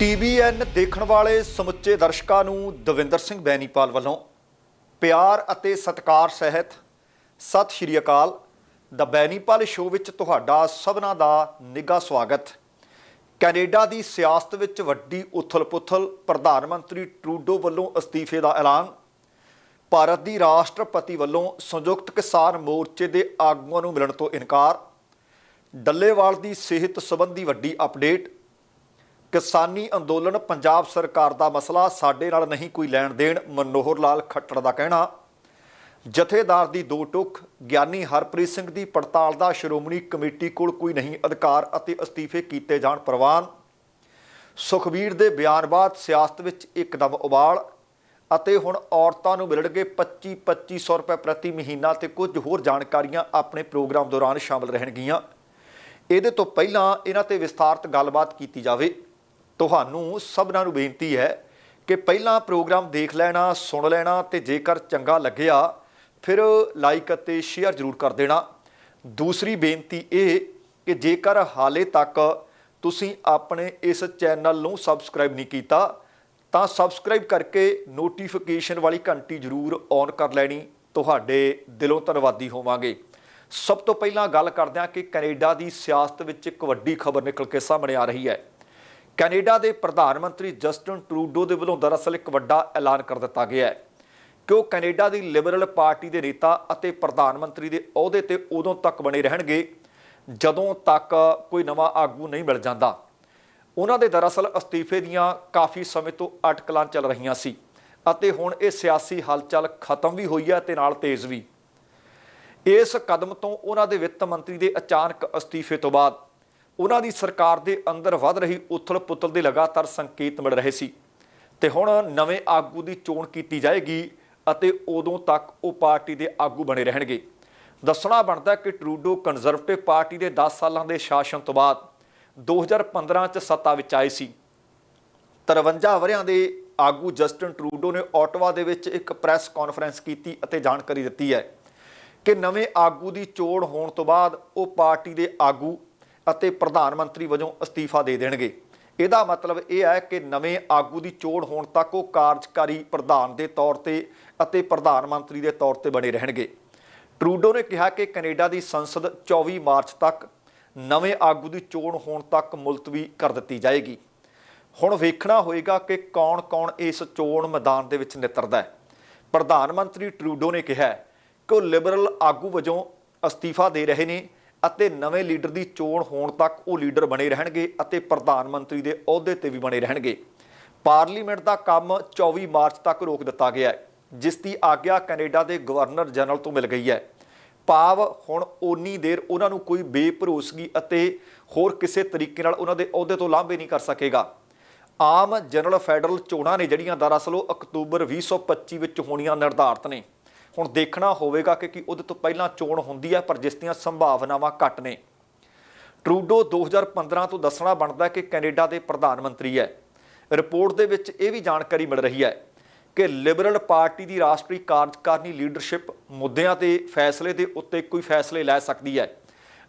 TVN ਦੇਖਣ ਵਾਲੇ ਸਮੁੱਚੇ ਦਰਸ਼ਕਾਂ ਨੂੰ ਦਵਿੰਦਰ ਸਿੰਘ ਬੈਨੀਪਾਲ ਵੱਲੋਂ ਪਿਆਰ ਅਤੇ ਸਤਿਕਾਰ ਸਹਿਤ ਸਤਿ ਸ਼੍ਰੀ ਅਕਾਲ। ਦਾ ਬੈਨੀਪਾਲ ਸ਼ੋਅ ਵਿੱਚ ਤੁਹਾਡਾ ਸਭਨਾਂ ਦਾ ਨਿੱਘਾ ਸਵਾਗਤ। ਕੈਨੇਡਾ ਦੀ ਸਿਆਸਤ ਵਿੱਚ ਵੱਡੀ ਉਥਲ-ਪੁਥਲ ਪ੍ਰਧਾਨ ਮੰਤਰੀ ਟਰੂਡੋ ਵੱਲੋਂ ਅਸਤੀਫੇ ਦਾ ਐਲਾਨ। ਭਾਰਤ ਦੀ ਰਾਸ਼ਟਰਪਤੀ ਵੱਲੋਂ ਸੰਯੁਕਤ ਕਿਸਾਨ ਮੋਰਚੇ ਦੇ ਆਗੂਆਂ ਨੂੰ ਮਿਲਣ ਤੋਂ ਇਨਕਾਰ। ਡੱਲੇਵਾਲ ਦੀ ਸਿਹਤ ਸੰਬੰਧੀ ਵੱਡੀ ਅਪਡੇਟ ਕਿਸਾਨੀ ਅੰਦੋਲਨ ਪੰਜਾਬ ਸਰਕਾਰ ਦਾ ਮਸਲਾ, ਸਾਡੇ ਨਾਲ ਨਹੀਂ ਕੋਈ ਲੈਣ ਦੇਣ, ਮਨੋਹਰ ਲਾਲ ਖੱਟੜ ਦਾ ਕਹਿਣਾ। ਜਥੇਦਾਰ ਦੀ ਦੋ ਟੁਕ, ਗਿਆਨੀ ਹਰਪ੍ਰੀਤ ਸਿੰਘ ਦੀ ਪੜਤਾਲ ਦਾ ਸ਼੍ਰੋਮਣੀ ਕਮੇਟੀ ਕੋਲ ਕੋਈ ਨਹੀਂ ਅਧਿਕਾਰ ਅਤੇ ਅਸਤੀਫੇ ਕੀਤੇ ਜਾਣ ਪ੍ਰਵਾਨ। ਸੁਖਬੀਰ ਦੇ ਬਿਆਨ ਬਾਅਦ ਸਿਆਸਤ ਵਿੱਚ ਇੱਕਦਮ ਉਬਾਲ ਅਤੇ ਹੁਣ ਔਰਤਾਂ ਨੂੰ ਮਿਲਣਗੇ 25 2500 ਰੁਪਏ ਪ੍ਰਤੀ ਮਹੀਨਾ ਤੇ ਕੁਝ ਹੋਰ ਜਾਣਕਾਰੀਆਂ ਆਪਣੇ ਪ੍ਰੋਗਰਾਮ ਦੌਰਾਨ ਸ਼ਾਮਲ ਰਹਿਣਗੀਆਂ। ਇਹਦੇ ਤੋਂ ਪਹਿਲਾਂ ਇਹਨਾਂ ਤੇ ਵਿਸਥਾਰਤ ਗੱਲਬਾਤ ਕੀਤੀ ਜਾਵੇ। ਤੁਹਾਨੂੰ ਸਭਨਾਂ ਨੂੰ ਬੇਨਤੀ ਹੈ ਕਿ ਪਹਿਲਾਂ ਪ੍ਰੋਗਰਾਮ ਦੇਖ ਲੈਣਾ, ਸੁਣ ਲੈਣਾ ਤੇ ਜੇਕਰ ਚੰਗਾ ਲੱਗਿਆ, ਫਿਰ ਲਾਈਕ ਅਤੇ ਸ਼ੇਅਰ ਜ਼ਰੂਰ ਕਰ ਦੇਣਾ। ਦੂਸਰੀ ਬੇਨਤੀ ਇਹ ਕਿ ਜੇਕਰ ਹਾਲੇ ਤੱਕ ਤੁਸੀਂ ਆਪਣੇ ਇਸ ਚੈਨਲ ਨੂੰ ਸਬਸਕ੍ਰਾਈਬ ਨਹੀਂ ਕੀਤਾ, ਤਾਂ ਸਬਸਕ੍ਰਾਈਬ ਕਰਕੇ ਨੋਟੀਫਿਕੇਸ਼ਨ ਵਾਲੀ ਘੰਟੀ ਜ਼ਰੂਰ ਔਨ ਕਰ ਲੈਣੀ। ਤੁਹਾਡੇ ਦਿਲੋਂ ਧੰਨਵਾਦੀ ਹੋਵਾਂਗੇ। ਸਭ ਤੋਂ ਪਹਿਲਾਂ ਗੱਲ ਕਰਦੇ ਹਾਂ ਕਿ ਕੈਨੇਡਾ ਦੀ ਸਿਆਸਤ ਵਿੱਚ ਇੱਕ ਵੱਡੀ ਖਬਰ ਨਿਕਲ ਕੇ ਸਾਹਮਣੇ ਆ ਰਹੀ ਹੈ। ਕੈਨੇਡਾ ਦੇ ਪ੍ਰਧਾਨ ਮੰਤਰੀ ਜਸਟਨ ਟਰੂਡੋ ਦੇ ਵੱਲੋਂ ਦਰਅਸਲ ਇੱਕ ਵੱਡਾ ਐਲਾਨ ਕਰ ਦਿੱਤਾ ਗਿਆ ਹੈ ਕਿ ਉਹ ਕੈਨੇਡਾ ਦੀ ਲਿਬਰਲ ਪਾਰਟੀ ਦੇ ਨੇਤਾ ਅਤੇ ਪ੍ਰਧਾਨ ਮੰਤਰੀ ਦੇ ਅਹੁਦੇ ਤੇ ਉਦੋਂ ਤੱਕ ਬਣੇ ਰਹਿਣਗੇ, ਜਦੋਂ ਤੱਕ ਕੋਈ ਨਵਾਂ ਆਗੂ ਨਹੀਂ ਮਿਲ ਜਾਂਦਾ। ਉਹਨਾਂ ਦੇ ਦਰਅਸਲ ਅਸਤੀਫੇ ਦੀਆਂ ਕਾਫੀ ਸਮੇਂ ਤੋਂ ਅਟਕਲਾਂ ਚੱਲ ਰਹੀਆਂ ਸੀ ਅਤੇ ਹੁਣ ਇਹ ਸਿਆਸੀ ਹਲਚਲ ਖਤਮ ਵੀ ਹੋਈ ਹੈ ਤੇ ਨਾਲ ਤੇਜ਼ ਵੀ। ਇਸ ਕਦਮ ਤੋਂ ਉਹਨਾਂ ਦੇ ਵਿੱਤ ਮੰਤਰੀ ਦੇ ਅਚਾਨਕ ਅਸਤੀਫੇ ਤੋਂ ਬਾਅਦ ਉਹਨਾਂ ਦੀ ਸਰਕਾਰ ਦੇ ਅੰਦਰ ਵੱਧ ਰਹੀ ਉਥਲ-ਪੁਥਲ ਦੇ ਲਗਾਤਾਰ ਸੰਕੇਤ ਮਿਲ ਰਹੇ ਸੀ। ਤੇ ਹੁਣ ਨਵੇਂ ਆਗੂ ਦੀ ਚੋਣ ਕੀਤੀ ਜਾਏਗੀ ਅਤੇ ਉਦੋਂ ਤੱਕ ਉਹ ਪਾਰਟੀ ਦੇ ਆਗੂ ਬਣੇ ਰਹਿਣਗੇ। ਦੱਸਣਾ ਬਣਦਾ ਕਿ ਟਰੂਡੋ ਕੰਜ਼ਰਵੇਟਿਵ ਪਾਰਟੀ ਦੇ 10 ਸਾਲਾਂ ਦੇ ਸ਼ਾਸਨ ਤੋਂ ਬਾਅਦ 2015 ਚ ਸੱਤਾ ਵਿੱਚ ਆਏ ਸੀ। 53 ਵਰਿਆਂ ਦੇ ਆਗੂ ਜਸਟਨ ਟਰੂਡੋ ਨੇ ਆਟਵਾ ਦੇ ਵਿੱਚ ਇੱਕ ਪ੍ਰੈਸ ਕਾਨਫਰੰਸ ਕੀਤੀ ਅਤੇ ਜਾਣਕਾਰੀ ਦਿੱਤੀ ਹੈ ਕਿ ਨਵੇਂ ਆਗੂ ਦੀ ਚੋਣ ਹੋਣ ਤੋਂ ਬਾਅਦ ਉਹ ਪਾਰਟੀ ਦੇ ਆਗੂ ਅਤੇ ਪ੍ਰਧਾਨ ਮੰਤਰੀ ਵਜੋਂ ਅਸਤੀਫਾ ਦੇ ਦੇਣਗੇ। ਇਹਦਾ ਮਤਲਬ ਇਹ ਹੈ ਕਿ ਨਵੇਂ ਆਗੂ ਦੀ ਚੋਣ ਹੋਣ ਤੱਕ ਉਹ ਕਾਰਜਕਾਰੀ ਪ੍ਰਧਾਨ ਦੇ ਤੌਰ ਤੇ ਅਤੇ ਪ੍ਰਧਾਨ ਮੰਤਰੀ ਦੇ ਤੌਰ ਤੇ ਬਣੇ ਰਹਿਣਗੇ। ਟਰੂਡੋ ਨੇ ਕਿਹਾ ਕਿ ਕੈਨੇਡਾ ਦੀ ਸੰਸਦ 24 ਮਾਰਚ ਤੱਕ ਨਵੇਂ ਆਗੂ ਦੀ ਚੋਣ ਹੋਣ ਤੱਕ ਮੁਲਤਵੀ ਕਰ ਦਿੱਤੀ ਜਾਏਗੀ। ਹੁਣ ਵੇਖਣਾ ਹੋਏਗਾ ਕਿ ਕੌਣ-ਕੌਣ ਇਸ ਚੋਣ ਮੈਦਾਨ ਦੇ ਵਿੱਚ ਨਿਤਰਦਾ ਹੈ। ਪ੍ਰਧਾਨ ਮੰਤਰੀ ਟਰੂਡੋ ਨੇ ਕਿਹਾ ਕਿ ਉਹ ਲਿਬਰਲ ਆਗੂ ਵਜੋਂ ਅਸਤੀਫਾ ਦੇ ਰਹੇ ਨੇ ਅਤੇ ਨਵੇਂ ਲੀਡਰ ਦੀ ਚੋਣ ਹੋਣ ਤੱਕ ਉਹ ਲੀਡਰ ਬਣੇ ਰਹਿਣਗੇ ਅਤੇ ਪ੍ਰਧਾਨ ਮੰਤਰੀ ਦੇ ਅਹੁਦੇ ਤੇ ਵੀ ਬਣੇ ਰਹਿਣਗੇ। ਪਾਰਲੀਮੈਂਟ ਦਾ ਕੰਮ 24 ਮਾਰਚ ਤੱਕ ਰੋਕ ਦਿੱਤਾ ਗਿਆ ਹੈ, ਜਿਸ ਦੀ ਆਗਿਆ ਕੈਨੇਡਾ ਦੇ ਗਵਰਨਰ ਜਨਰਲ ਤੋਂ ਮਿਲ ਗਈ ਹੈ। ਭਾਵ ਹੁਣ ਓਨੀ ਦੇਰ ਉਹਨਾਂ ਨੂੰ ਕੋਈ ਬੇਭਰੋਸਗੀ ਅਤੇ ਹੋਰ ਕਿਸੇ ਤਰੀਕੇ ਨਾਲ ਉਹਨਾਂ ਦੇ ਅਹੁਦੇ ਤੋਂ ਲਾਂਭੇ ਨਹੀਂ ਕਰ ਸਕੇਗਾ। ਆਮ ਜਨਰਲ ਫੈਡਰਲ ਚੋਣਾਂ ਨੇ ਜਿਹੜੀਆਂ ਦਰਅਸਲ ਉਹ ਅਕਤੂਬਰ 2025 ਵਿੱਚ ਹੋਣੀਆਂ ਨਿਰਧਾਰਤ ਨੇ। ਹੁਣ ਦੇਖਣਾ ਹੋਵੇਗਾ ਕਿ ਕੀ ਉਹਦੇ ਤੋਂ ਪਹਿਲਾਂ ਚੋਣ ਹੁੰਦੀ ਹੈ, ਪਰ ਜਿਸ ਦੀਆਂ ਸੰਭਾਵਨਾਵਾਂ ਘੱਟ ਨੇ। ਟਰੂਡੋ 2015 ਤੋਂ ਦੱਸਣਾ ਬਣਦਾ ਕਿ ਕੈਨੇਡਾ ਦੇ ਪ੍ਰਧਾਨ ਮੰਤਰੀ ਹੈ। ਰਿਪੋਰਟ ਦੇ ਵਿੱਚ ਇਹ ਵੀ ਜਾਣਕਾਰੀ ਮਿਲ ਰਹੀ ਹੈ ਕਿ ਲਿਬਰਲ ਪਾਰਟੀ ਦੀ ਰਾਸ਼ਟਰੀ ਕਾਰਜਕਾਰਨੀ ਲੀਡਰਸ਼ਿਪ ਮੁੱਦਿਆਂ ਤੇ ਫੈਸਲੇ ਦੇ ਉੱਤੇ ਕੋਈ ਫੈਸਲੇ ਲੈ ਸਕਦੀ ਹੈ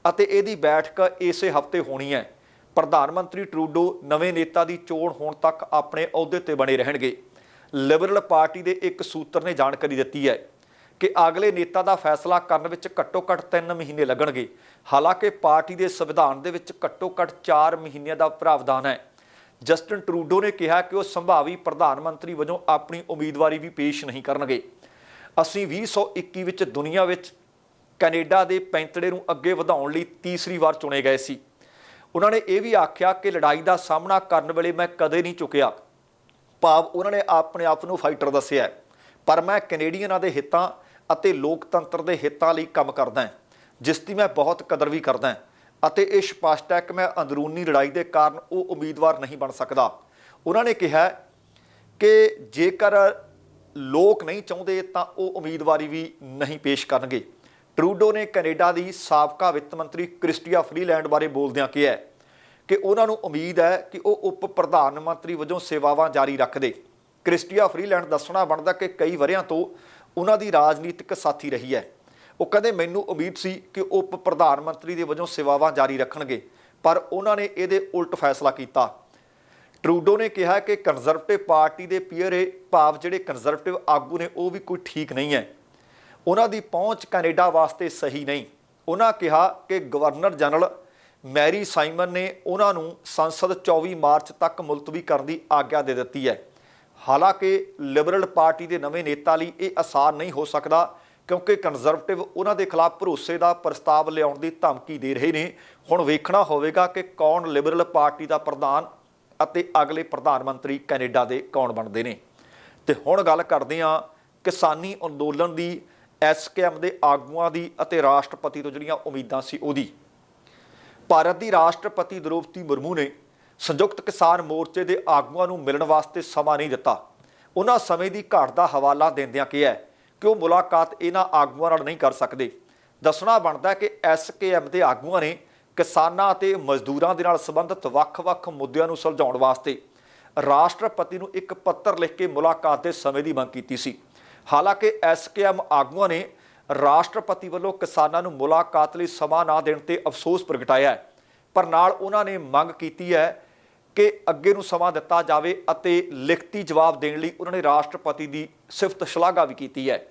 ਅਤੇ ਇਹਦੀ ਬੈਠਕ ਇਸੇ ਹਫ਼ਤੇ ਹੋਣੀ ਹੈ। ਪ੍ਰਧਾਨ ਮੰਤਰੀ ਟਰੂਡੋ ਨਵੇਂ ਨੇਤਾ ਦੀ ਚੋਣ ਹੋਣ ਤੱਕ ਆਪਣੇ ਅਹੁਦੇ ਤੇ ਬਣੇ ਰਹਿਣਗੇ। ਲਿਬਰਲ ਪਾਰਟੀ ਦੇ ਇੱਕ ਸੂਤਰ ਨੇ ਜਾਣਕਾਰੀ ਦਿੱਤੀ ਹੈ ਕਿ ਅਗਲੇ ਨੇਤਾ ਦਾ ਫੈਸਲਾ ਕਰਨ ਵਿੱਚ ਘੱਟੋ-ਘੱਟ 3 ਮਹੀਨੇ ਲੱਗਣਗੇ। ਹਾਲਾਂਕਿ ਪਾਰਟੀ ਦੇ ਸੰਵਿਧਾਨ ਦੇ ਵਿੱਚ ਘੱਟੋ-ਘੱਟ 4 ਮਹੀਨਿਆਂ ਦਾ ਪ੍ਰਾਵਧਾਨ ਹੈ। ਜਸਟਨ ਟਰੂਡੋ ਨੇ ਕਿਹਾ ਕਿ ਉਹ ਸੰਭਾਵੀ ਪ੍ਰਧਾਨ ਮੰਤਰੀ ਵਜੋਂ ਆਪਣੀ ਉਮੀਦਵਾਰੀ ਵੀ ਪੇਸ਼ ਨਹੀਂ ਕਰਨਗੇ। ਅਸੀਂ 2021 ਵਿੱਚ ਦੁਨੀਆ ਵਿੱਚ ਕੈਨੇਡਾ ਦੇ ਪੈਂਤੜੇ ਨੂੰ ਅੱਗੇ ਵਧਾਉਣ ਲਈ ਤੀਸਰੀ ਵਾਰ ਚੁਣੇ ਗਏ ਸੀ। ਉਹਨਾਂ ਨੇ ਇਹ ਵੀ ਆਖਿਆ ਕਿ ਲੜਾਈ ਦਾ ਸਾਹਮਣਾ ਕਰਨ ਵੇਲੇ ਮੈਂ ਕਦੇ ਨਹੀਂ ਝੁਕਿਆ ਭਾਵ ਉਹਨਾਂ ਨੇ ਆਪਣੇ ਆਪ ਨੂੰ ਫਾਈਟਰ ਦੱਸਿਆ ਪਰ ਮੈਂ ਕੈਨੇਡੀਅਨਾਂ ਦੇ ਹਿੱਤਾਂ ਅਤੇ ਲੋਕਤੰਤਰ ਦੇ ਹਿੱਤਾਂ ਲਈ ਕੰਮ ਕਰਦਾ ਹਾਂ, ਜਿਸ ਦੀ ਮੈਂ ਬਹੁਤ ਕਦਰ ਵੀ ਕਰਦਾ ਹਾਂ। ਅਤੇ ਇਹ ਸਪਸ਼ਟ ਹੈ ਕਿ ਮੈਂ ਅੰਦਰੂਨੀ ਲੜਾਈ ਦੇ ਕਾਰਨ ਉਹ ਉਮੀਦਵਾਰ ਨਹੀਂ ਬਣ ਸਕਦਾ। ਉਹਨਾਂ ਨੇ ਕਿਹਾ ਕਿ ਜੇਕਰ ਲੋਕ ਨਹੀਂ ਚਾਹੁੰਦੇ, ਤਾਂ ਉਹ ਉਮੀਦਵਾਰੀ ਵੀ ਨਹੀਂ ਪੇਸ਼ ਕਰਨਗੇ। ਟਰੂਡੋ ਨੇ ਕੈਨੇਡਾ ਦੀ ਸਾਬਕਾ ਵਿੱਤ ਮੰਤਰੀ ਕ੍ਰਿਸਟੀਆ ਫਰੀਲੈਂਡ ਬਾਰੇ ਬੋਲਦਿਆਂ ਕਿਹਾ ਕਿ ਉਹਨਾਂ ਨੂੰ ਉਮੀਦ ਹੈ ਕਿ ਉਹ ਉਪ ਪ੍ਰਧਾਨ ਮੰਤਰੀ ਵਜੋਂ ਸੇਵਾਵਾਂ ਜਾਰੀ ਰੱਖਦੇ। ਕ੍ਰਿਸਟੀਆ ਫਰੀਲੈਂਡ ਦੱਸਣਾ ਬਣਦਾ ਕਿ ਕਈ ਵਰਿਆਂ ਤੋਂ ਉਹਨਾਂ ਦੀ ਰਾਜਨੀਤਿਕ ਸਾਥੀ ਰਹੀ ਹੈ। ਉਹ ਕਹਿੰਦੇ ਮੈਨੂੰ ਉਮੀਦ ਸੀ ਕਿ ਉਹ ਉਪ ਪ੍ਰਧਾਨ ਮੰਤਰੀ ਦੇ ਵਜੋਂ ਸੇਵਾਵਾਂ ਜਾਰੀ ਰੱਖਣਗੇ, ਪਰ ਉਹਨਾਂ ਨੇ ਇਹਦੇ ਉਲਟ ਫੈਸਲਾ ਕੀਤਾ। ਟਰੂਡੋ ਨੇ ਕਿਹਾ ਕਿ ਕੰਜ਼ਰਵੇਟਿਵ ਪਾਰਟੀ ਦੇ ਪੀਅਰ ਭਾਵ ਜਿਹੜੇ ਕੰਜ਼ਰਵੇਟਿਵ ਆਗੂ ਨੇ ਉਹ ਵੀ ਕੋਈ ਠੀਕ ਨਹੀਂ ਹੈ। ਉਹਨਾਂ ਦੀ ਪਹੁੰਚ ਕੈਨੇਡਾ ਵਾਸਤੇ ਸਹੀ ਨਹੀਂ। ਉਹਨਾਂ ਕਿਹਾ ਕਿ ਗਵਰਨਰ ਜਨਰਲ ਮੈਰੀ ਸਾਈਮਨ ਨੇ ਉਹਨਾਂ ਨੂੰ ਸੰਸਦ 24 ਮਾਰਚ ਤੱਕ ਮੁਲਤਵੀ ਕਰਨ ਦੀ ਆਗਿਆ ਦੇ ਦਿੱਤੀ ਹੈ। ਹਾਲਾਂਕਿ ਲਿਬਰਲ ਪਾਰਟੀ ਦੇ ਨਵੇਂ ਨੇਤਾ ਲਈ ਇਹ ਆਸਾਨ ਨਹੀਂ ਹੋ ਸਕਦਾ, ਕਿਉਂਕਿ ਕੰਜ਼ਰਵੇਟਿਵ ਉਹਨਾਂ ਦੇ ਖਿਲਾਫ ਭਰੋਸੇ ਦਾ ਪ੍ਰਸਤਾਵ ਲਿਆਉਣ ਦੀ ਧਮਕੀ ਦੇ ਰਹੇ ਨੇ। ਹੁਣ ਵੇਖਣਾ ਹੋਵੇਗਾ ਕਿ ਕੌਣ ਲਿਬਰਲ ਪਾਰਟੀ ਦਾ ਪ੍ਰਧਾਨ ਅਤੇ ਅਗਲੇ ਪ੍ਰਧਾਨ ਮੰਤਰੀ ਕੈਨੇਡਾ ਦੇ ਕੌਣ ਬਣਦੇ ਨੇ। ਤੇ ਹੁਣ ਗੱਲ ਕਰਦੇ ਹਾਂ ਕਿਸਾਨੀ ਅੰਦੋਲਨ ਦੀ ਐਸਕੇਐਮ ਦੇ ਆਗੂਆਂ ਦੀ ਅਤੇ ਰਾਸ਼ਟਰਪਤੀ ਤੋਂ ਜਿਹੜੀਆਂ ਉਮੀਦਾਂ ਸੀ ਉਹਦੀ। ਭਾਰਤ ਦੀ ਰਾਸ਼ਟਰਪਤੀ ਦ੍ਰੋਪਦੀ ਮੁਰਮੂ ਨੇ ਸੰਯੁਕਤ ਕਿਸਾਨ ਮੋਰਚੇ ਦੇ ਆਗੂਆਂ ਨੂੰ ਮਿਲਣ ਵਾਸਤੇ ਸਮਾਂ ਨਹੀਂ ਦਿੱਤਾ। ਉਹਨਾਂ ਸਮੇਂ ਦੀ ਘਾਟ ਦਾ ਹਵਾਲਾ ਦਿੰਦਿਆਂ ਕਿਹਾ ਕਿ ਉਹ ਮੁਲਾਕਾਤ ਇਹਨਾਂ ਆਗੂਆਂ ਨਾਲ ਨਹੀਂ ਕਰ ਸਕਦੇ। ਦੱਸਣਾ ਬਣਦਾ ਹੈ ਕਿ ਐਸਕੇਐਮ ਦੇ ਆਗੂਆਂ ਨੇ ਕਿਸਾਨਾਂ ਅਤੇ ਮਜ਼ਦੂਰਾਂ ਦੇ ਨਾਲ ਸੰਬੰਧਿਤ ਵੱਖ-ਵੱਖ ਮੁੱਦਿਆਂ ਨੂੰ ਸੁਲਝਾਉਣ ਵਾਸਤੇ ਰਾਸ਼ਟਰਪਤੀ ਨੂੰ ਇੱਕ ਪੱਤਰ ਲਿਖ ਕੇ ਮੁਲਾਕਾਤ ਦੇ ਸਮੇਂ ਦੀ ਮੰਗ ਕੀਤੀ ਸੀ। ਹਾਲਾਂਕਿ ਐਸਕੇਐਮ ਆਗੂਆਂ ਨੇ ਰਾਸ਼ਟਰਪਤੀ ਵੱਲੋਂ ਕਿਸਾਨਾਂ ਨੂੰ ਮੁਲਾਕਾਤ ਲਈ ਸਮਾਂ ਨਾ ਦੇਣ ਤੇ ਅਫਸੋਸ ਪ੍ਰਗਟਾਇਆ ਪਰ ਨਾਲ ਉਹਨਾਂ ਨੇ ਮੰਗ ਕੀਤੀ ਹੈ ਕਿ ਅੱਗੇ ਨੂੰ ਸਮਾਂ ਦਿੱਤਾ ਜਾਵੇ ਅਤੇ ਲਿਖਤੀ ਜਵਾਬ ਦੇਣ ਲਈ ਉਹਨਾਂ ਨੇ ਰਾਸ਼ਟਰਪਤੀ ਦੀ ਸਿਫਤ ਸ਼ਲਾਘਾ ਵੀ ਕੀਤੀ ਹੈ।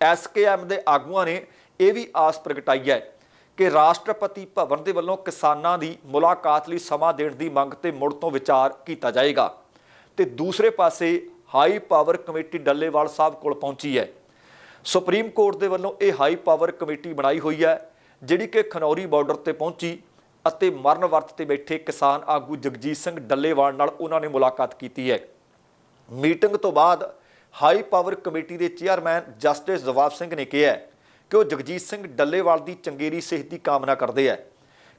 ਐਸਕੇਐਮ ਦੇ ਆਗੂਆਂ ਨੇ ਇਹ ਵੀ ਆਸ ਪ੍ਰਗਟਾਈ ਹੈ ਕਿ ਰਾਸ਼ਟਰਪਤੀ ਭਵਨ ਦੇ ਵੱਲੋਂ ਕਿਸਾਨਾਂ ਦੀ ਮੁਲਾਕਾਤ ਲਈ ਸਮਾਂ ਦੇਣ ਦੀ ਮੰਗ ਤੇ ਮੁੜ ਤੋਂ ਵਿਚਾਰ ਕੀਤਾ ਜਾਏਗਾ। ਤੇ ਦੂਸਰੇ ਪਾਸੇ high power committee Dallewal sahib ਕੋਲ ਪਹੁੰਚੀ ਹੈ। ਸੁਪਰੀਮ ਕੋਰਟ ਦੇ ਵੱਲੋਂ ਇਹ ਹਾਈ ਪਾਵਰ ਕਮੇਟੀ ਬਣਾਈ ਹੋਈ ਹੈ, ਜਿਹੜੀ ਕਿ ਖਨੌਰੀ ਬਾਰਡਰ ਤੇ ਪਹੁੰਚੀ। ਅਤੇ ਮਰਨ ਵਰਤ ਤੇ ਬੈਠੇ ਕਿਸਾਨ ਆਗੂ ਜਗਜੀਤ ਸਿੰਘ ਡੱਲੇਵਾਲ ਨਾਲ ਉਹਨਾਂ ਨੇ ਮੁਲਾਕਾਤ ਕੀਤੀ ਹੈ। ਮੀਟਿੰਗ ਤੋਂ ਬਾਅਦ ਹਾਈ ਪਾਵਰ ਕਮੇਟੀ ਦੇ ਚੇਅਰਮੈਨ ਜਸਟਿਸ ਜਵਾਬ ਸਿੰਘ ਨੇ ਕਿਹਾ ਕਿ ਉਹ ਜਗਜੀਤ ਸਿੰਘ ਡੱਲੇਵਾਲ ਦੀ ਚੰਗੇਰੀ ਸਿਹਤ ਦੀ ਕਾਮਨਾ ਕਰਦੇ ਹੈ।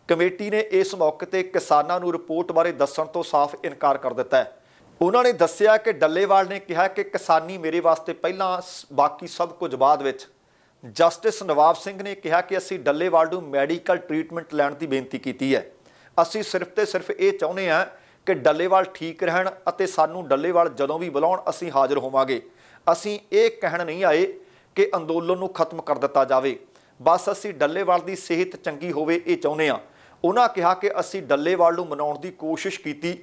ਕਮੇਟੀ ਨੇ ਇਸ ਮੌਕੇ ਤੇ ਕਿਸਾਨਾਂ ਨੂੰ ਰਿਪੋਰਟ ਬਾਰੇ ਦੱਸਣ ਤੋਂ ਸਾਫ਼ ਇਨਕਾਰ ਕਰ ਦਿੱਤਾ ਹੈ। ਉਹਨਾਂ ਨੇ ਦੱਸਿਆ ਕਿ ਡੱਲੇਵਾਲ ਨੇ ਕਿਹਾ ਕਿ ਕਿਸਾਨੀ ਮੇਰੇ ਵਾਸਤੇ ਪਹਿਲਾਂ ਸ- ਬਾਕੀ ਸਭ ਕੁਝ ਬਾਅਦ ਵਿੱਚ ਜਸਟਿਸ ਨਵਾਬ ਸਿੰਘ ਨੇ ਕਿਹਾ ਕਿ ਅਸੀਂ ਡੱਲੇਵਾਲ ਨੂੰ ਮੈਡੀਕਲ ਟ੍ਰੀਟਮੈਂਟ ਲੈਣ ਦੀ ਬੇਨਤੀ ਕੀਤੀ ਹੈ। ਅਸੀਂ ਸਿਰਫ ਤੇ ਸਿਰਫ ਇਹ ਚਾਹੁੰਦੇ ਹਾਂ ਕਿ ਡੱਲੇਵਾਲ ਠੀਕ ਰਹਿਣ ਅਤੇ ਸਾਨੂੰ ਡੱਲੇਵਾਲ ਜਦੋਂ ਵੀ ਬੁਲਾਉਣ, ਅਸੀਂ ਹਾਜ਼ਰ ਹੋਵਾਂਗੇ। ਅਸੀਂ ਇਹ ਕਹਿਣ ਨਹੀਂ ਆਏ ਕਿ ਅੰਦੋਲਨ ਨੂੰ ਖਤਮ ਕਰ ਦਿੱਤਾ ਜਾਵੇ। ਬਸ ਅਸੀਂ ਡੱਲੇਵਾਲ ਦੀ ਸਿਹਤ ਚੰਗੀ ਹੋਵੇ ਇਹ ਚਾਹੁੰਦੇ ਹਾਂ। ਉਹਨਾਂ ਕਿਹਾ ਕਿ ਅਸੀਂ ਡੱਲੇਵਾਲ ਨੂੰ ਮਨਾਉਣ ਦੀ ਕੋਸ਼ਿਸ਼ ਕੀਤੀ।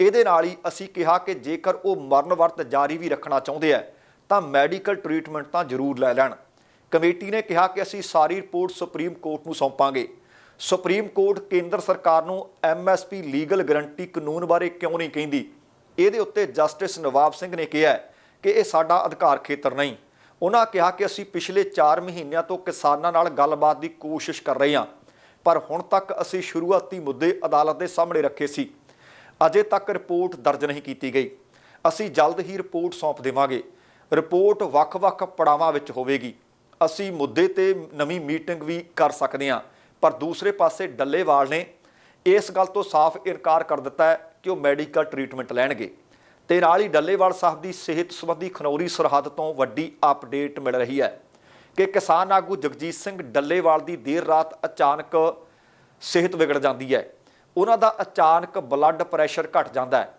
ਇਹਦੇ ਨਾਲ ਹੀ ਅਸੀਂ ਕਿਹਾ ਕਿ ਜੇਕਰ ਉਹ ਮਰਨ ਵਰਤ ਜਾਰੀ ਵੀ ਰੱਖਣਾ ਚਾਹੁੰਦੇ ਆ ਤਾਂ ਮੈਡੀਕਲ ਟ੍ਰੀਟਮੈਂਟ ਤਾਂ ਜ਼ਰੂਰ ਲੈ ਲੈਣ। ਕਮੇਟੀ ਨੇ ਕਿਹਾ ਕਿ ਅਸੀਂ ਸਾਰੀ ਰਿਪੋਰਟ ਸੁਪਰੀਮ ਕੋਰਟ ਨੂੰ ਸੌਂਪਾਂਗੇ। ਸੁਪਰੀਮ ਕੋਰਟ ਕੇਂਦਰ ਸਰਕਾਰ ਨੂੰ ਐਮਐਸਪੀ ਲੀਗਲ ਗਰੰਟੀ ਕਾਨੂੰਨ ਬਾਰੇ ਕਿਉਂ ਨਹੀਂ ਕਹਿੰਦੀ? ਇਹਦੇ ਉੱਤੇ ਜਸਟਿਸ ਨਵਾਬ ਸਿੰਘ ਨੇ ਕਿਹਾ ਕਿ ਇਹ ਸਾਡਾ ਅਧਿਕਾਰ ਖੇਤਰ ਨਹੀਂ। ਉਹਨਾਂ ਕਿਹਾ ਕਿ ਅਸੀਂ ਪਿਛਲੇ 4 ਮਹੀਨਿਆਂ ਤੋਂ ਕਿਸਾਨਾਂ ਨਾਲ ਗੱਲਬਾਤ ਦੀ ਕੋਸ਼ਿਸ਼ ਕਰ ਰਹੇ ਹਾਂ, ਪਰ ਹੁਣ ਤੱਕ ਅਸੀਂ ਸ਼ੁਰੂਆਤੀ ਮੁੱਦੇ ਅਦਾਲਤ ਦੇ ਸਾਹਮਣੇ ਰੱਖੇ ਸੀ। ਅਜੇ ਤੱਕ ਰਿਪੋਰਟ ਦਰਜ ਨਹੀਂ ਕੀਤੀ ਗਈ। ਅਸੀਂ ਜਲਦ ਹੀ ਰਿਪੋਰਟ ਸੌਂਪ ਦੇਵਾਂਗੇ। ਰਿਪੋਰਟ ਵੱਖ-ਵੱਖ ਪੜਾਵਾਂ ਵਿੱਚ ਹੋਵੇਗੀ। ਅਸੀਂ ਮੁੱਦੇ ਤੇ ਨਵੀਂ ਮੀਟਿੰਗ ਵੀ ਕਰ ਸਕਦੇ ਹਾਂ। ਪਰ ਦੂਸਰੇ ਪਾਸੇ ਡੱਲੇਵਾਲ ਨੇ ਇਸ ਗੱਲ ਤੋਂ ਸਾਫ਼ ਇਨਕਾਰ ਕਰ ਦਿੱਤਾ ਹੈ ਕਿ ਉਹ ਮੈਡੀਕਲ ਟ੍ਰੀਟਮੈਂਟ ਲੈਣਗੇ ਤੇ ਨਾਲ ਹੀ ਡੱਲੇਵਾਲ ਸਾਹਿਬ ਦੀ ਸਿਹਤ ਸੰਬੰਧੀ ਖਨੌਰੀ ਸਰਹੱਦ ਤੋਂ ਵੱਡੀ ਅਪਡੇਟ ਮਿਲ ਰਹੀ ਹੈ ਕਿ ਕਿਸਾਨ ਆਗੂ ਜਗਜੀਤ ਸਿੰਘ ਡੱਲੇਵਾਲ ਦੀ ਦੇਰ ਰਾਤ ਅਚਾਨਕ ਸਿਹਤ ਵਿਗੜ ਜਾਂਦੀ ਹੈ। ਉਹਨਾਂ ਦਾ ਅਚਾਨਕ ਬਲੱਡ ਪ੍ਰੈਸ਼ਰ ਘਟ ਜਾਂਦਾ ਹੈ।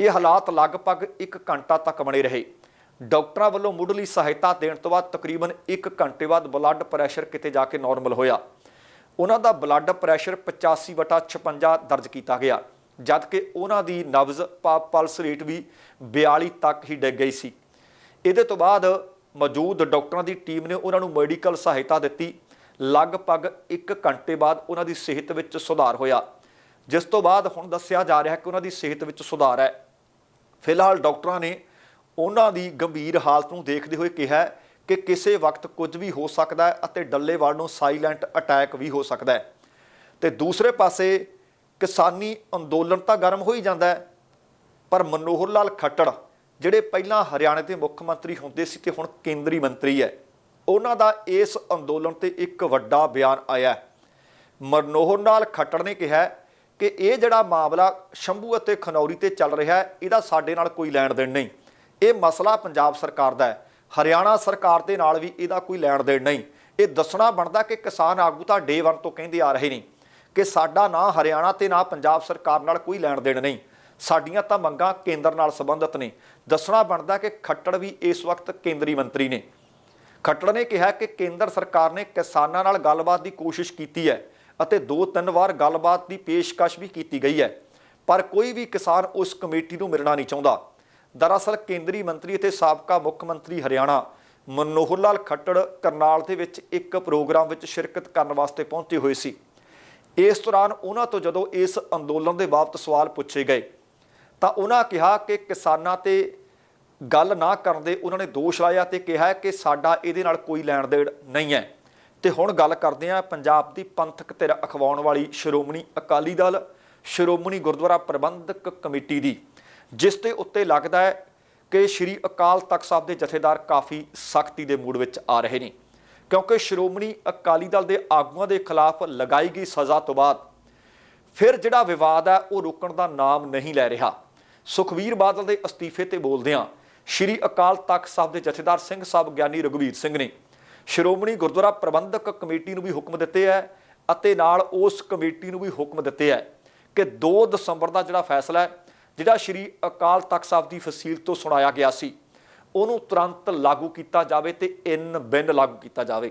ਇਹ ਹਾਲਾਤ ਲਗਭਗ 1 ਘੰਟਾ ਤੱਕ ਬਣੇ ਰਹੇ। ਡਾਕਟਰਾਂ ਵੱਲੋਂ ਮੁੱਢਲੀ ਸਹਾਇਤਾ ਦੇਣ ਤੋਂ ਬਾਅਦ ਤਕਰੀਬਨ 1 ਘੰਟੇ ਬਾਅਦ ਬਲੱਡ ਪ੍ਰੈਸ਼ਰ ਕਿਤੇ ਜਾ ਕੇ ਨਾਰਮਲ ਹੋਇਆ। ਉਹਨਾਂ ਦਾ ਬਲੱਡ ਪ੍ਰੈਸ਼ਰ 85/56 ਦਰਜ ਕੀਤਾ ਗਿਆ, ਜਦ ਕਿ ਉਹਨਾਂ ਦੀ ਨਬਜ਼ ਪ- ਪਲਸ ਰੇਟ ਵੀ 42 ਤੱਕ ਹੀ ਡਿੱਗ ਗਈ ਸੀ। ਇਹਦੇ ਤੋਂ ਬਾਅਦ ਮੌਜੂਦ ਡਾਕਟਰਾਂ ਦੀ ਟੀਮ ਨੇ ਉਹਨਾਂ ਨੂੰ ਮੈਡੀਕਲ ਸਹਾਇਤਾ ਦਿੱਤੀ। ਲਗਭਗ 1 ਘੰਟੇ ਬਾਅਦ ਉਹਨਾਂ ਦੀ ਸਿਹਤ ਵਿੱਚ ਸੁਧਾਰ ਹੋਇਆ। ਜਿਸ ਤੋਂ ਬਾਅਦ ਹੁਣ ਦੱਸਿਆ ਜਾ ਰਿਹਾ ਹੈ ਕਿ ਉਹਨਾਂ ਦੀ ਸਿਹਤ ਵਿੱਚ ਸੁਧਾਰ ਹੈ। ਫਿਲਹਾਲ ਡਾਕਟਰਾਂ ਨੇ ਉਹਨਾਂ ਦੀ ਗੰਭੀਰ ਹਾਲਤ ਨੂੰ ਦੇਖਦੇ ਹੋਏ ਕਿਹਾ ਕਿ ਕਿਸੇ ਵਕਤ ਕੁਝ ਵੀ ਹੋ ਸਕਦਾ ਹੈ ਅਤੇ ਡੱਲੇਵਾਲ ਨੂੰ ਸਾਇਲੈਂਟ ਅਟੈਕ ਵੀ ਹੋ ਸਕਦਾ ਹੈ। ਤੇ ਦੂਸਰੇ ਪਾਸੇ ਕਿਸਾਨੀ ਅੰਦੋਲਨ ਤਾਂ ਗਰਮ ਹੋ ਹੀ ਜਾਂਦਾ ਹੈ, ਪਰ ਮਨੋਹਰ ਲਾਲ ਖੱਟੜ, ਜਿਹੜੇ ਪਹਿਲਾਂ ਹਰਿਆਣੇ ਦੇ ਮੁੱਖ ਮੰਤਰੀ ਹੁੰਦੇ ਸੀ ਤੇ ਹੁਣ ਕੇਂਦਰੀ ਮੰਤਰੀ ਹੈ, ਉਹਨਾਂ ਦਾ ਇਸ ਅੰਦੋਲਨ ਤੇ ਇੱਕ ਵੱਡਾ ਬਿਆਨ ਆਇਆ ਮਨੋਹਰ ਲਾਲ ਖੱਟੜ ਨੇ ਕਿਹਾ ਕਿ ਇਹ ਜਿਹੜਾ ਮਾਮਲਾ ਸ਼ੰਭੂ ਅਤੇ ਖਨੌਰੀ ਤੇ ਚੱਲ ਰਿਹਾ ਹੈ, ਇਹਦਾ ਸਾਡੇ ਨਾਲ ਕੋਈ ਲੈਣ ਦੇਣ ਨਹੀਂ। ਇਹ ਮਸਲਾ ਪੰਜਾਬ ਸਰਕਾਰ ਦਾ ਹੈ। ਹਰਿਆਣਾ ਸਰਕਾਰ ਦੇ ਨਾਲ ਵੀ ਇਹਦਾ ਕੋਈ ਲੈਣ ਦੇਣ ਨਹੀਂ। ਇਹ ਦੱਸਣਾ ਬਣਦਾ ਕਿ ਕਿਸਾਨ ਆਗੂ ਤਾਂ ਡੇ 1 ਤੋਂ ਕਹਿੰਦੇ ਆ ਰਹੇ ਨੇ ਕਿ ਸਾਡਾ ਨਾ ਹਰਿਆਣਾ ਤੇ ਨਾ ਪੰਜਾਬ ਸਰਕਾਰ ਨਾਲ ਕੋਈ ਲੈਣ ਦੇਣ ਨਹੀਂ। ਸਾਡੀਆਂ ਤਾਂ ਮੰਗਾਂ ਕੇਂਦਰ ਨਾਲ ਸੰਬੰਧਿਤ ਨੇ। ਦੱਸਣਾ ਬਣਦਾ ਕਿ ਖੱਟੜ ਵੀ ਇਸ ਵਕਤ ਕੇਂਦਰੀ ਮੰਤਰੀ ਨੇ। ਖੱਟੜ ਨੇ ਕਿਹਾ ਕਿ ਕੇਂਦਰ ਸਰਕਾਰ ਨੇ ਕਿਸਾਨਾਂ ਨਾਲ ਗੱਲਬਾਤ ਦੀ ਕੋਸ਼ਿਸ਼ ਕੀਤੀ ਹੈ ਅਤੇ ਦੋ ਤਿੰਨ ਵਾਰ ਗੱਲਬਾਤ ਦੀ ਪੇਸ਼ਕਸ਼ ਵੀ ਕੀਤੀ ਗਈ ਹੈ। ਪਰ ਕੋਈ ਵੀ ਕਿਸਾਨ ਉਸ ਕਮੇਟੀ ਨੂੰ ਮਿਲਣਾ ਨਹੀਂ ਚਾਹੁੰਦਾ। ਦਰਅਸਲ ਕੇਂਦਰੀ ਮੰਤਰੀ ਅਤੇ ਸਾਬਕਾ ਮੁੱਖ ਮੰਤਰੀ ਹਰਿਆਣਾ ਮਨੋਹਰ ਲਾਲ ਖੱਟੜ ਕਰਨਾਲ ਦੇ ਵਿੱਚ ਇੱਕ ਪ੍ਰੋਗਰਾਮ ਵਿੱਚ ਸ਼ਿਰਕਤ ਕਰਨ ਵਾਸਤੇ ਪਹੁੰਚੇ ਹੋਏ ਸੀ। ਇਸ ਦੌਰਾਨ ਉਹਨਾਂ ਤੋਂ ਜਦੋਂ ਇਸ ਅੰਦੋਲਨ ਦੇ ਬਾਬਤ ਸਵਾਲ ਪੁੱਛੇ ਗਏ, ਤਾਂ ਉਹਨਾਂ ਕਿਹਾ ਕਿ ਕਿਸਾਨਾਂ ਤੇ ਗੱਲ ਨਾ ਕਰਨ ਦੇ ਉਹਨਾਂ ਨੇ ਦੋਸ਼ ਲਾਇਆ ਤੇ ਕਿਹਾ ਕਿ ਸਾਡਾ ਇਹਦੇ ਨਾਲ ਕੋਈ ਲੈਣ ਦੇਣ ਨਹੀਂ ਹੈ। ਤੇ ਹੁਣ ਗੱਲ ਕਰਦੇ ਹਾਂ ਪੰਜਾਬ ਦੀ ਪੰਥਕ ਧਿਰ ਅਖਵਾਉਣ ਵਾਲੀ ਸ਼੍ਰੋਮਣੀ ਅਕਾਲੀ ਦਲ, ਸ਼੍ਰੋਮਣੀ ਗੁਰਦੁਆਰਾ ਪ੍ਰਬੰਧਕ ਕਮੇਟੀ ਦੀ। ਜਿਸ ਦੇ ਉੱਤੇ ਲੱਗਦਾ ਹੈ ਕਿ ਸ਼੍ਰੀ ਅਕਾਲ ਤਖਤ ਸਾਹਿਬ ਦੇ ਜਥੇਦਾਰ ਕਾਫੀ ਸਖਤੀ ਦੇ ਮੂਡ ਵਿੱਚ ਆ ਰਹੇ ਨੇ। ਕਿਉਂਕਿ ਸ਼੍ਰੋਮਣੀ ਅਕਾਲੀ ਦਲ ਦੇ ਆਗੂਆਂ ਦੇ ਖਿਲਾਫ ਲਗਾਈ ਗਈ ਸਜ਼ਾ ਤੋਂ ਬਾਅਦ ਫਿਰ ਜਿਹੜਾ ਵਿਵਾਦ ਹੈ, ਉਹ ਰੁਕਣ ਦਾ ਨਾਮ ਨਹੀਂ ਲੈ ਰਿਹਾ। ਸੁਖਵੀਰ ਬਾਦਲ ਦੇ ਅਸਤੀਫੇ ਤੇ ਬੋਲਦਿਆਂ ਸ਼੍ਰੀ ਅਕਾਲ ਤਖਤ ਸਾਹਿਬ ਦੇ ਜਥੇਦਾਰ ਸਿੰਘ ਸਾਹਿਬ ਗਿਆਨੀ ਰਘੁਵੀਰ ਸਿੰਘ ਨੇ ਸ਼੍ਰੋਮਣੀ ਗੁਰਦੁਆਰਾ ਪ੍ਰਬੰਧਕ ਕਮੇਟੀ ਨੂੰ ਵੀ ਹੁਕਮ ਦਿੱਤੇ ਹੈ ਅਤੇ ਨਾਲ ਉਸ ਕਮੇਟੀ ਨੂੰ ਵੀ ਹੁਕਮ ਦਿੱਤੇ ਹੈ ਕਿ 2 ਦਸੰਬਰ ਦਾ ਜਿਹੜਾ ਫੈਸਲਾ ਹੈ ਜਿਹੜਾ ਸ਼੍ਰੀ ਅਕਾਲ ਤਖਤ ਸਾਹਿਬ ਦੀ ਫਸੀਲ ਤੋਂ ਸੁਣਾਇਆ ਗਿਆ ਸੀ, ਉਹਨੂੰ ਤੁਰੰਤ ਲਾਗੂ ਕੀਤਾ ਜਾਵੇ ਤੇ ਇਨ ਬਿੰਨ ਲਾਗੂ ਕੀਤਾ ਜਾਵੇ।